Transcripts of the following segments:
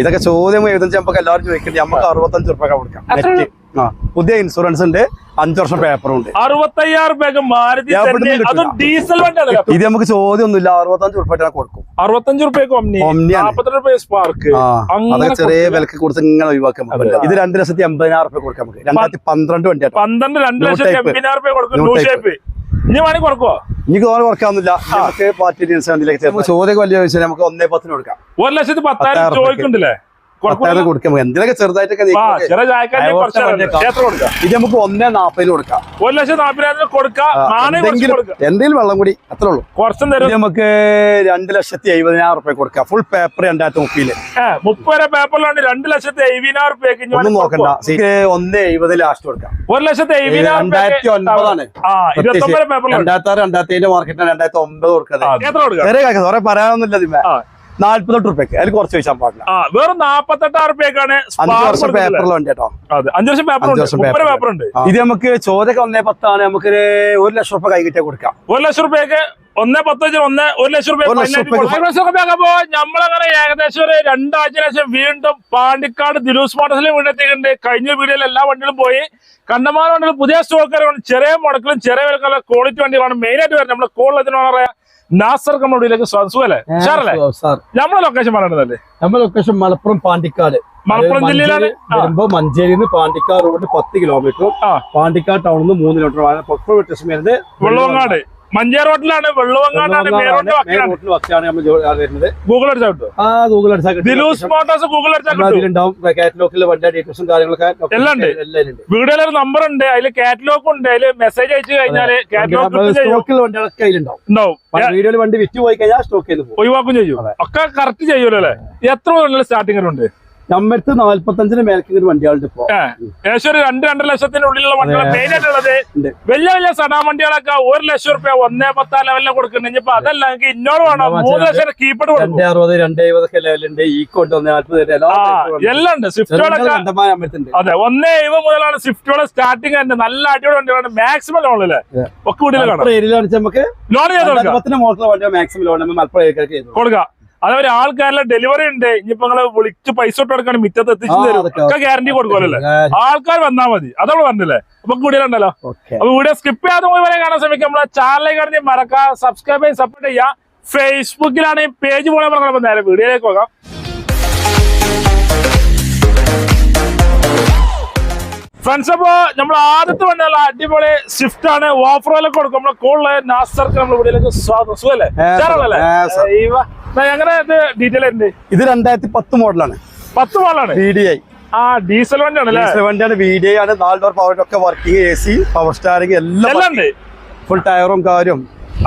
ഇതൊക്കെ ചോദ്യം എഴുതുന്ന നമുക്ക് എല്ലാവരും ചോദിക്കണ്ടേ നമുക്ക് അറുപത്തഞ്ച് റുപ്യ കൊടുക്കാം. ആ പുതിയ ഇൻഷുറൻസ് ഉണ്ട്. അഞ്ചു വർഷം പേപ്പറും ഉണ്ട്. അറുപത്തയ്യായിരം രൂപയ്ക്ക് മാരുതി എവിടുന്നും തന്നെ അതും ഡീസൽ വണ്ടിയാണല്ലോ ഇത് നമുക്ക് ചോദ്യം ഒന്നുമില്ല അറുപത്തഞ്ച് റുപ്യ കൊടുക്കും. അറുപത്തഞ്ച് റുപ്യ സ്പാർക്ക് അതൊക്കെ ചെറിയ വിലക്ക് കൊടുത്ത് ഇങ്ങനെ ഒഴിവാക്കാൻ ഇത് രണ്ട് ലക്ഷത്തി എൺപതിനായിരം റുപ്യ കൊടുക്കാം നമുക്ക്. രണ്ടായിരത്തി പന്ത്രണ്ട് വണ്ടിയാണ് പന്ത്രണ്ട് രണ്ട് ലക്ഷത്തി അമ്പതിനായിരം എൺപതിനായിരം റുപ്യ കൊടുക്കും. ഇനി വേണമെങ്കിൽ കുറക്കോ ഇനി തോന്നെ കുറക്കാവുന്നില്ല. നമുക്ക് പാർട്ടി ചോദ്യം വലിയ ചോദിച്ചാൽ നമുക്ക് ഒന്നേ പത്തിന് കൊടുക്കാം. ഒരു ലക്ഷത്തി പത്തായിരം ചോദിക്കുന്നുണ്ടല്ലേ? ചോദിക്കണ്ടല്ലേ കൊടുക്കാം എന്തിനൊക്കെ ചെറുതായിട്ടൊക്കെ ഇത് നമുക്ക് ഒന്നേ നാപ്പതിന് കൊടുക്കാം. ഒരു ലക്ഷത്തി നാപ്പതിനായിരം കൊടുക്കാം. എന്തെങ്കിലും വെള്ളം കൂടി അത്രേ ഉള്ളൂ. കുറച്ചും തരും. നമുക്ക് രണ്ട് ലക്ഷത്തി എഴുപതിനായിരം റുപ്യ കൊടുക്കാം. ഫുൾ പേപ്പർ രണ്ടായിരത്തി മുപ്പതിൽ. മുപ്പത് പേപ്പറിലാണ് രണ്ട് ലക്ഷത്തി എഴുപതിനായിരം റുപ്യക്ക് ഒന്നും നോക്കണ്ട. ഒന്ന് എഴുപത് ലാസ്റ്റ് കൊടുക്കാം. ഒരു ലക്ഷത്തി എഴുപതിനായിരം രണ്ടായിരത്തി ഒൻപതാണ് രണ്ടായിരത്തി ആറ് രണ്ടായിരത്തി ഏഴ് മാർക്കറ്റിന് രണ്ടായിരത്തി ഒമ്പത് കൊടുക്കാം. പറയാനൊന്നുമില്ല. നാല്പത്തെട്ട് റുപ്യക്ക് അതിൽ കുറച്ച് ചോദിച്ചാൽ പാടില്ല ആ വെറും നാപ്പത്തെട്ടായിരം റുപ്യക്കാണ് അഞ്ച് വർഷം പേപ്പറിൽ വണ്ടി കേട്ടോ. അതെ. അഞ്ചു വർഷം പേപ്പർ ഉണ്ട്. വർഷം പേപ്പർ ഉണ്ട്. ഇത് നമുക്ക് ചോദ്യം ഒന്നേ പത്താണ്. നമുക്ക് ഒരു ലക്ഷം റുപ്യ കൈ കിട്ടിയാൽ കൊടുക്കാം. ഒരു ലക്ഷം റുപ്യക്ക് ഒന്നേ പത്തഞ്ച് ഒന്ന് ഒരു ലക്ഷം റുപ്യ റുപ്യക്കപ്പോ നമ്മളങ്ങനെ ഏകദേശം ഒരു രണ്ടാഴ്ച ലക്ഷം വീണ്ടും പാണ്ടിക്കാട് ദിലൂസ് മോട്ടോഴ്സിൽ വീണ്ടെത്തിയിട്ടുണ്ട് കഴിഞ്ഞ വീഡിയോയിൽ എല്ലാ വണ്ടികളും പോയി. കണ്ടമാന വണ്ടികൾ പുതിയ സ്റ്റോക്കാരും ചെറിയ മുടക്കിലും ചെറിയ വിലക്കുള്ള ക്വാളിറ്റി വണ്ടികളാണ്. മെയിൻ ആയിട്ട് വരുന്നത്. നമ്മുടെ കോളിൽ പറയാ നാസർ സ്വാഗതം. സുഖല്ലേ? സാറല്ലേ സാർ നമ്മുടെ ലൊക്കേഷൻ പറയണതല്ലേ? നമ്മുടെ ലൊക്കേഷൻ മലപ്പുറം പാണ്ടിക്കാട്. മലപ്പുറം ജില്ലയിലാണ്? വരുമ്പോ മഞ്ചേരി നിന്ന് പാണ്ടിക്കാട് റോഡ് പത്ത് കിലോമീറ്റർ. പാണ്ടിക്കാട് ടൗണിൽ നിന്ന് മൂന്ന് കിലോമീറ്റർ വെള്ളവങ്ങാട്. മഞ്ചേർ റോട്ടിലാണ് വെള്ളവങ്ങാടാണ് വക്കിലാണ്. ഗൂഗിൾ അടിച്ചാൽ ഗൂഗിൾ. ദിലൂസ് മോട്ടോഴ്സ് ഗൂഗിൾ അടിച്ചാൽ നമ്മുടെ കിട്ടും അതിലുണ്ടാവും വണ്ടി ഡീറ്റെയിൽസും കാര്യങ്ങളൊക്കെ എല്ലാം ഉണ്ട്. ഒരു നമ്പർ ഉണ്ട് അതിൽ കാറ്റലോഗ് ഉണ്ട് അതിൽ മെസ്സേജ് അയച്ചു കഴിഞ്ഞാൽ കാറ്റലോഗ് ചെയ്യും. സ്റ്റോക്കിൽ വണ്ടികളൊക്കെ അതിലുണ്ടാവും ഉണ്ടാവും. വീഡിയോയിൽ വണ്ടി വിറ്റ് പോയി കഴിഞ്ഞാൽ സ്റ്റോക്ക് ചെയ്ത് ഒഴിവാക്കും ചെയ്യും. ഒക്കെ കറക്റ്റ് ചെയ്യൂലേ അല്ലേ എത്ര സ്റ്റാർട്ടിംഗ് ഉണ്ട് നമ്മടുത്ത് നാല്പത്തഞ്ചിന് മേൽക്കുന്ന വണ്ടികളുണ്ട് ഇപ്പൊ. ഏകദേശം ഒരു രണ്ട് രണ്ടര ലക്ഷത്തിന്റെ ഉള്ളിലുള്ള വണ്ടികൾ. മെയിൻ ആയിട്ടുള്ളത്. വലിയ വലിയ സടാ വണ്ടികളൊക്കെ ഒരു ലക്ഷം റുപ്യ ഒന്നേ പത്താ ലെവലിൽ കൊടുക്കുന്നുണ്ട്. ഇനിയിപ്പോ അതല്ല എനിക്ക് ഇന്നോട് വേണം? മൂന്ന് ലക്ഷം കീപ്പഡ് രണ്ട് അറുപത് രണ്ട് എഴുപതൊക്കെ ലെവലുണ്ട് ഈക്കോ ഉണ്ട് നാല്പത് എല്ലാ ഉണ്ട്. സ്വിഫ്റ്റുകളൊക്കെ. അതെ ഒന്നേ എഴുപത് മുതലാണ് സ്വിഫ്റ്റുകളെ സ്റ്റാർട്ടിംഗ് തന്നെ നല്ല അടിപൊളി വണ്ടികളാണ്. മാക്സിമം ലോൺ അല്ലേ ഒക്കെ കൂടുതൽ കാണാം. ലോൺ ചെയ്ത് കൊടുക്കാം. മലപ്പുറം കൊടുക്കാം. അതേപോലെ ആൾക്കാരിലെ ഡെലിവറി ഉണ്ട്. ഇനിയിപ്പോ നിങ്ങൾ വിളിച്ച് പൈസ ഇട്ട് കൊടുക്കണം മിറ്റത്ത് എത്തിച്ചു തരും. ഒക്കെ ഗ്യാരണ്ടി കൊടുക്കുമല്ലേ ആൾക്കാർ വന്നാ മതി. അതവൾ പറഞ്ഞില്ലേ? അപ്പൊ കൂടുതലുണ്ടല്ലോ ഉണ്ടല്ലോ അപ്പൊ വീഡിയോ സ്കിപ്പ് ചെയ്യാതെ പോയി വരെ കാണാൻ ശ്രമിക്കാം. നമ്മളെ ചാനലിൽ ആണെങ്കിൽ മറക്കാം സബ്സ്ക്രൈബ് ചെയ്ത് സപ്പോർട്ട് ചെയ്യാം. ഫേസ്ബുക്കിലാണ് ഈ പേജ് പോലെ പറഞ്ഞപ്പോൾ നേരെ വീഡിയോയിലേക്ക് പോകാം. ഫ്രണ്ട്സ് അപ്പോ നമ്മൾ ആദ്യത്തെ വണ്ടിയുള്ള അടിപൊളി സ്വിഫ്റ്റ് ആണ്. ഓഫ് വില കൊടുക്കും. നമ്മളെ കൂടുതൽ നാസർക്ക് നമ്മൾ വീഡിയോയിലേക്ക് സ്വാഗതം. സുഖല്ലേ? എങ്ങനെ ഇത് ഡീറ്റെയിൽ ഉണ്ട് ഇത് രണ്ടായിരത്തി പത്ത് മോഡലാണ്. പത്ത് വി ഡി ഐ ആ ഡീസൽ വണ്ടിയാണ് അല്ലേ? വണ്ടിയാണ് വി ഡി ഐ ആണ്. നാല് ഡോർ പവർ ഒക്കെ working A C power steering എല്ലാം ഫുൾ ടയറും കാര്യം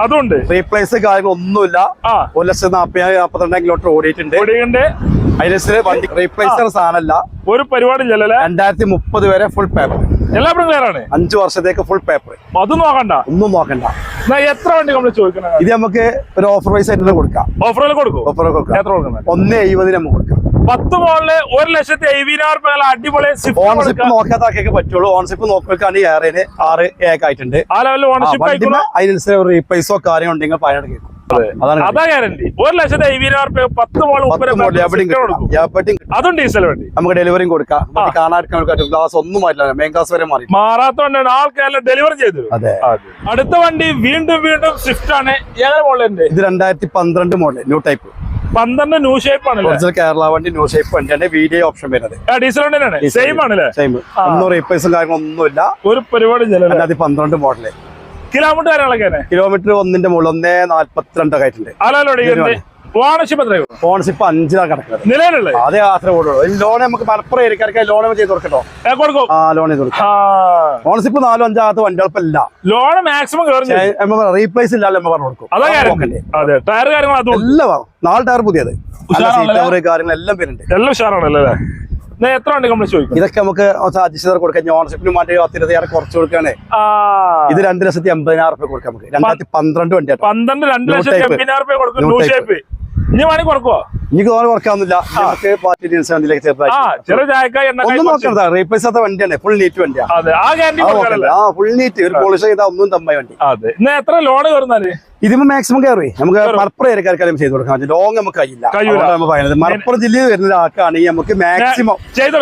അതുണ്ട്. റീപ്ലേസ് കാര്യങ്ങളൊന്നുമില്ല ഇല്ല ഒരു ലക്ഷത്തി നാപ്പതിനായിരം നാപ്പത്തിരണ്ടായിരം കിലോമീറ്റർ ഓടിയിട്ടുണ്ട്. ഓടിയുണ്ട് അതിന് വണ്ടി റീപ്ലേസർ സാധനമല്ല. ഒരു പരിപാടി രണ്ടായിരത്തി മുപ്പത് വരെ ഫുൾ പേപ്പർ എല്ലാവരും ക്ലിയർ ആണ്? അഞ്ചു വർഷത്തേക്ക് ഫുൾ പേപ്പർ അത് നോക്കണ്ട. ഒന്നും നോക്കണ്ട. എത്ര വണ്ടി നമ്മൾ ചോദിക്കണം? ഇത് നമുക്ക് ഒരു ഓഫർ പ്രൈസ് ആയിട്ട് കൊടുക്കാം. ഓഫറിൽ കൊടുക്കും? ഓഫർ കൊടുക്കാം. എത്ര കൊടുക്കുന്നത് ഒന്ന് എഴുപതിന് നമുക്ക് കൊടുക്കാം. പത്ത് മോളിൽ ഒരു ലക്ഷത്തി എഴുപതിനായിരം രൂപ അടിപൊളി ഓണർഷിപ്പ് നോക്കാത്ത ആൾക്കൊക്കെ പറ്റുള്ളൂ. ഓണർഷിപ്പ് നോക്കുകയാണെങ്കിൽ ഏറെ ആറ് ഏക്കായിട്ടുണ്ട് ആ ലെവലിൽ ഓണർഷിപ്പ് അതിനനുസരിച്ച് റീപ്ലേസോ കാര്യമുണ്ടെങ്കിൽ പതിനെട്ട് കേൾക്കും. അതാ ഗ്യാരണ്ടി ഒരു ലക്ഷത്തി പത്ത് മോൾ. അതും ഡീസൽ വണ്ടി. നമുക്ക് ഡെലിവറിയും കൊടുക്കാം. നമുക്ക് കാണാൻ ഗ്ലാസ് ഒന്നും മാറ്റില്ല. മെയിൻ ഗ്ലാസ് വരെ മാറി. ആൾക്കാരെല്ലാം ഡെലിവറി ചെയ്തു അടുത്ത വണ്ടി വീണ്ടും വീണ്ടും സ്വിഫ്റ്റ് ആണ്. ഏതൊരു മോഡലിന്റെ ഇത് രണ്ടായിരത്തി പന്ത്രണ്ട് മോഡൽ ന്യൂ ടൈപ്പ് പന്ത്രണ്ട് ന്യൂ ഷേപ്പ് ആണ് ഒറിജിനൽ കേരള വണ്ടി ന്യൂ ഷേപ്പ് വണ്ടിയാണ് വീഡിയോ ഓപ്ഷൻ വരുന്നത്. ഡീസൽ വണ്ടിയാണ്. സെയിം ആണല്ലേ? സെയിം ഒന്നും റീപ്ലേസും കാര്യങ്ങളൊന്നുമില്ല ഒരു പരിപാടി രണ്ടായിരത്തി പന്ത്രണ്ട് മോഡൽ കിലോമീറ്റർ കാര്യങ്ങളൊക്കെ കിലോമീറ്റർ ഒന്നിന്റെ മുകളിൽ ഒന്നേ നാല്പത്തിരണ്ടൊക്കെ ആയിട്ടുണ്ട്. അലോടെ ഓണർഷിപ്പ് എത്രയോ? ഓണർഷിപ്പ് അഞ്ചിലാണ് കിടക്കുന്നത്. നിലവിലുള്ളത്? അതേ അത്ര ഓടുള്ളൂ ലോൺ നമുക്ക് മലപ്പുറം ഏരിയക്കാർക്ക് ലോൺ ചെയ്ത് കൊടുക്കട്ടോ. കൊടുക്കും? ആ ലോൺ ചെയ്ത് കൊടുക്കും. ഓണർഷിപ്പ് നാലും അഞ്ചാകത്ത് വണ്ടികൾപ്പില്ല ലോൺ മാക്സിമം റീപ്ലേസ് ഇല്ലാതെ നമ്മൾ പറഞ്ഞു കൊടുക്കും. അതാ ടയർ കാര്യങ്ങൾ എല്ലാം നാല് ടയർ പുതിയത്. കവർ കാര്യങ്ങളെല്ലാം വരുന്നുണ്ട്. എല്ലാം ഉഷാറാണല്ലേ? എത്ര വണ്ടി നമ്മൾ ചോദിക്കും ഇതൊക്കെ നമുക്ക് അധ്യക്ഷത കൊടുക്കാം. ഓണർഷിപ്പിന് മാറ്റി പത്തിരുപതിനായിരം കുറച്ച് കൊടുക്കാനേ ആ. ഇത് രണ്ട് ലക്ഷത്തി എൺപതിനായിരം റുപ്യ കൊടുക്കാം നമുക്ക്. രണ്ടായിരത്തി പന്ത്രണ്ട് വണ്ടിയാണ് പന്ത്രണ്ട് രണ്ട് ലക്ഷത്തി അമ്പതിനായിരം എൺപതിനായിരം രൂപ കൊടുക്കും ഇനി വേണമെങ്കിൽ കുറക്കുവോ? എനിക്ക് തോന്നുന്നു കുറക്കാവുന്നില്ല. നമുക്ക് പാർട്ടി വണ്ടിയിലേക്ക് റീപ്ലേസ് ആത്ത വണ്ടിയാണ് ഫുൾ നീറ്റ് വണ്ടിയാണ് ആ ഫുൾ നീറ്റ് ഒരു പോളിഷ് ചെയ്താൽ ഒന്നും തമ്മായി വണ്ടി. ഇന്ന് എത്ര ലോണ് കയറുന്നാൽ? ഇതിപ്പോ മാക്സിമം കയറി. നമുക്ക് മലപ്പുറം ഏരിയക്കാർക്കാരും ചെയ്ത് കൊടുക്കാൻ പറ്റും ലോങ് നമുക്ക് കഴിയില്ല. മലപ്പുറം ജില്ലയിൽ വരുന്ന ഒരാൾക്കാണെങ്കിൽ നമുക്ക് മാക്സിമം ചെയ്ത്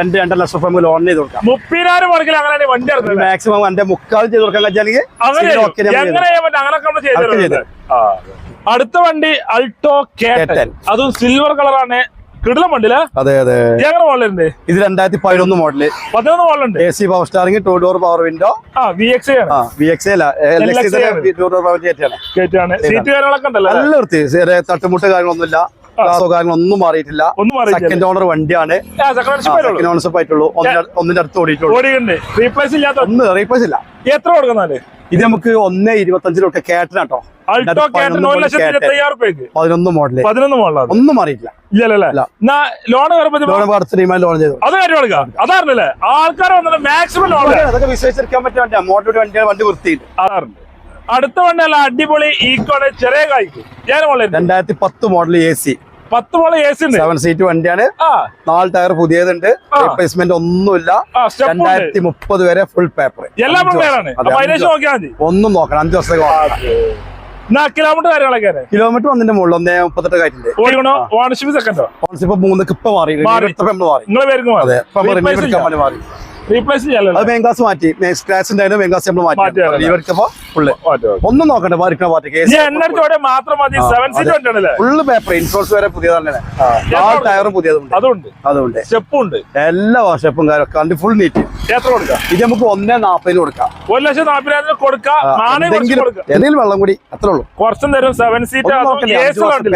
രണ്ട് രണ്ടര ലക്ഷം രൂപ നമുക്ക് ലോൺ ചെയ്ത് കൊടുക്കാം. മുപ്പതിനായിരം മുടക്കിൽ അങ്ങനെ വണ്ടി മാക്സിമം എന്റെ മുക്കാൽ ചെയ്ത് കൊടുക്കാൻ കഴിയാണെങ്കിൽ അടുത്ത വണ്ടി അൾട്ടോ കേട്ടൻ. അതും സിൽവർ കളറാണ് കിടിലം വണ്ടിയിൽ അതെ അതെ. എങ്ങനെ മോഡലുണ്ട് ഇത് രണ്ടായിരത്തി പതിനൊന്ന് മോഡൽ പതിനൊന്ന് മോഡലുണ്ട് A C power steering two door power window ആ വി എക്സ് ആണ്. വി എക്സ് സീറ്റ് കാര്യങ്ങളൊക്കെ ഉണ്ടല്ലോ നല്ല വൃത്തി ചെറിയ തട്ടുമുട്ട് കാര്യങ്ങളൊന്നുമില്ല. ഗ്ലാസോ കാര്യങ്ങളൊന്നും മാറിയിട്ടില്ല. ഒന്നും അറിയില്ല സെക്കൻഡ് ഓണർ വണ്ടിയാണ്. സെക്കൻഡ് ഓണർഷിപ്പ് ആയിട്ടുള്ളൂ. ഒന്നിന്റെ അടുത്ത് ഓടിയിട്ടുള്ളൂ. റീപ്ലേസ് ഇല്ലാത്ത ഒന്ന് റീപ്ലേസ് ഇല്ല. എത്ര കൊടുക്കുന്നാൽ? ഇത് നമുക്ക് ഒന്ന് ഇരുപത്തഞ്ചിലൊക്കെ കേട്ടനാട്ടോ പതിനൊന്ന് മോഡൽ പതിനൊന്ന് മോഡലാണ് ഒന്നും. എന്നാ ലോൺ ലോൺ ചെയ്തു. അത് കാര്യം കൊടുക്കാം അതായിരുന്നല്ലേ? ആൾക്കാർ വന്നിട്ട് മാക്സിമം ലോൺ അതൊക്കെ വിശ്വസിച്ചിരിക്കാൻ പറ്റിയ വണ്ടിയാണ് മോട്ടോർ വണ്ടിയാണ് വണ്ടി വൃത്തിയില്ല അതാറുണ്ട് അടുത്ത വണ്ടിയല്ല അടിപൊളി ഈക്കോടെ ചെറിയ കായ്ക്ക്. രണ്ടായിരത്തി പത്ത് മോഡൽ എ സി പത്ത് model A C seven seat വണ്ടിയാണ്. നാല് ടയർ പുതിയതുണ്ട്. റീപ്ലേസ്മെന്റ് ഒന്നുമില്ല. രണ്ടായിരത്തി മുപ്പത് വരെ ഫുൾ പേപ്പർ എല്ലാം ഒന്നും നോക്കണം. അഞ്ചു വർഷത്തേക്ക് കിലോമീറ്റർ കാര്യങ്ങളൊക്കെ കിലോമീറ്റർ വന്നതിന്റെ മുകളിൽ ഒന്നേ മുപ്പത്തെട്ട് ഓടിക്കണോ? ഓണർഷിപ്പ് സെക്കൻഡോ മൂന്ന് ഇപ്പൊ മാറി. മാറി. വേണ്ടി റീപ്ലേസ് അത് ക്ലാസ് മാറ്റി. സ്ക്രാച്ച് ഉണ്ടായിരുന്നു നമ്മൾ മാറ്റി. ഫുള്ള് ഒന്നും നോക്കണ്ട മാറിക്കണ പാർട്ടി മാത്രം മതി ആ, seven seat full paper insurance വരെ നാല് ടയറും പുതിയതുണ്ട് അതുണ്ട്. സ്റ്റെപ്പും ഉണ്ട് എല്ലാ വർഷപ്പും കാര്യമൊക്കെ ഫുൾ നീറ്റ് എത്ര കൊടുക്കാം? ഇത് നമുക്ക് ഒന്നേ നാപ്പതിന് കൊടുക്കാം. ഒരു ലക്ഷം നാപ്പതിനായിരത്തിന് കൊടുക്കാം. എന്തെങ്കിലും വെള്ളം കൂടി അത്രേ ഉള്ളൂ. കുറച്ചും തരും സെവൻ സീറ്റ്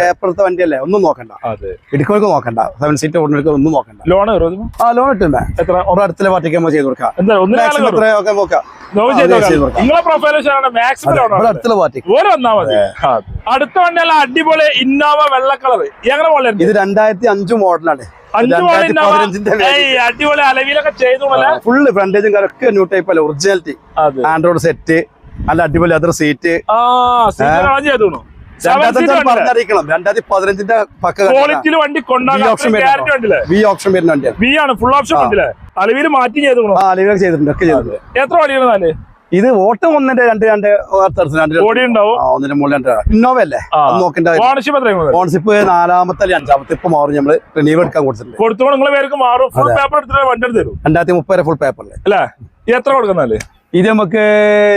പേപ്പറത്തെ വണ്ടിയല്ലേ ഒന്നും നോക്കണ്ട. അതെ. ഇടുക്കോൾക്ക് നോക്കണ്ട സെവൻ സീറ്റ് ഓടുന്ന ഒന്നും നോക്കണ്ട. ലോൺ ആ ലോൺ ഇട്ടുണ്ടേ എത്ര? അടുത്തുള്ള പാർട്ടിക്ക് നമ്മൾ ചെയ്ത് കൊടുക്കാം. എന്താ നോക്കാം. ആ. നിങ്ങളെ പ്രൊഫൈൽ വെച്ചാണ് മാക്സിമം വന്നാ മതി. അടുത്ത വണ്ടിയല്ല അടിപൊളി ഇന്നോവ വെള്ള കളർ എങ്ങനെ മോഡൽ ഇത് രണ്ടായിരത്തി അഞ്ചു മോഡലാണ് അടിപൊളി അലവിലൊക്കെ ചെയ്തു ഫുള്ള് ഫ്രണ്ടേജും കാര്യമൊക്കെ ന്യൂ ടൈപ്പ് അല്ല ഒറിജിനാലിറ്റി ആൻഡ്രോയിഡ് സെറ്റ് നല്ല അടിപൊളി അതർ സീറ്റ് രണ്ടായിരത്തി പതിനഞ്ചിന്റെ പക്ക ക്വാളിറ്റിയിൽ വണ്ടി വി ഓപ്ഷൻ വരുന്ന വണ്ടിയാണ്. വി ആണ് ഫുൾ ഓപ്ഷൻ അലവിൽ മാറ്റി ചെയ്തു അലവിലൊക്കെ ചെയ്തിട്ടുണ്ട് ഒക്കെ ചെയ്തിട്ടുണ്ട്. എത്ര വണ്ടിയാണ് ഇത് വോട്ടും ഒന്നിന്റെ രണ്ട് രണ്ട് ഒന്നിന്റെ മുകളിൽ രണ്ട്. ഇന്നോവ അല്ലേ നോക്കണ്ട? നാലാമത്തെ അല്ലെങ്കിൽ അഞ്ചാമത്തെ? ഇപ്പൊ മാറും നമ്മൾ റിനീവ് എടുക്കാൻ കൊടുത്തിട്ടുണ്ട്. കൊടുത്തോണ്ട് നിങ്ങളെ പേർക്ക് മാറും. ഫുൾ പേപ്പർ എടുത്തിട്ട് വണ്ടി എടുത്ത് തരും. രണ്ടായിരത്തി മുപ്പത് ഫുൾ പേപ്പർ അല്ലേ? എത്ര കൊടുക്കുന്നാൽ ഇത് നമുക്ക്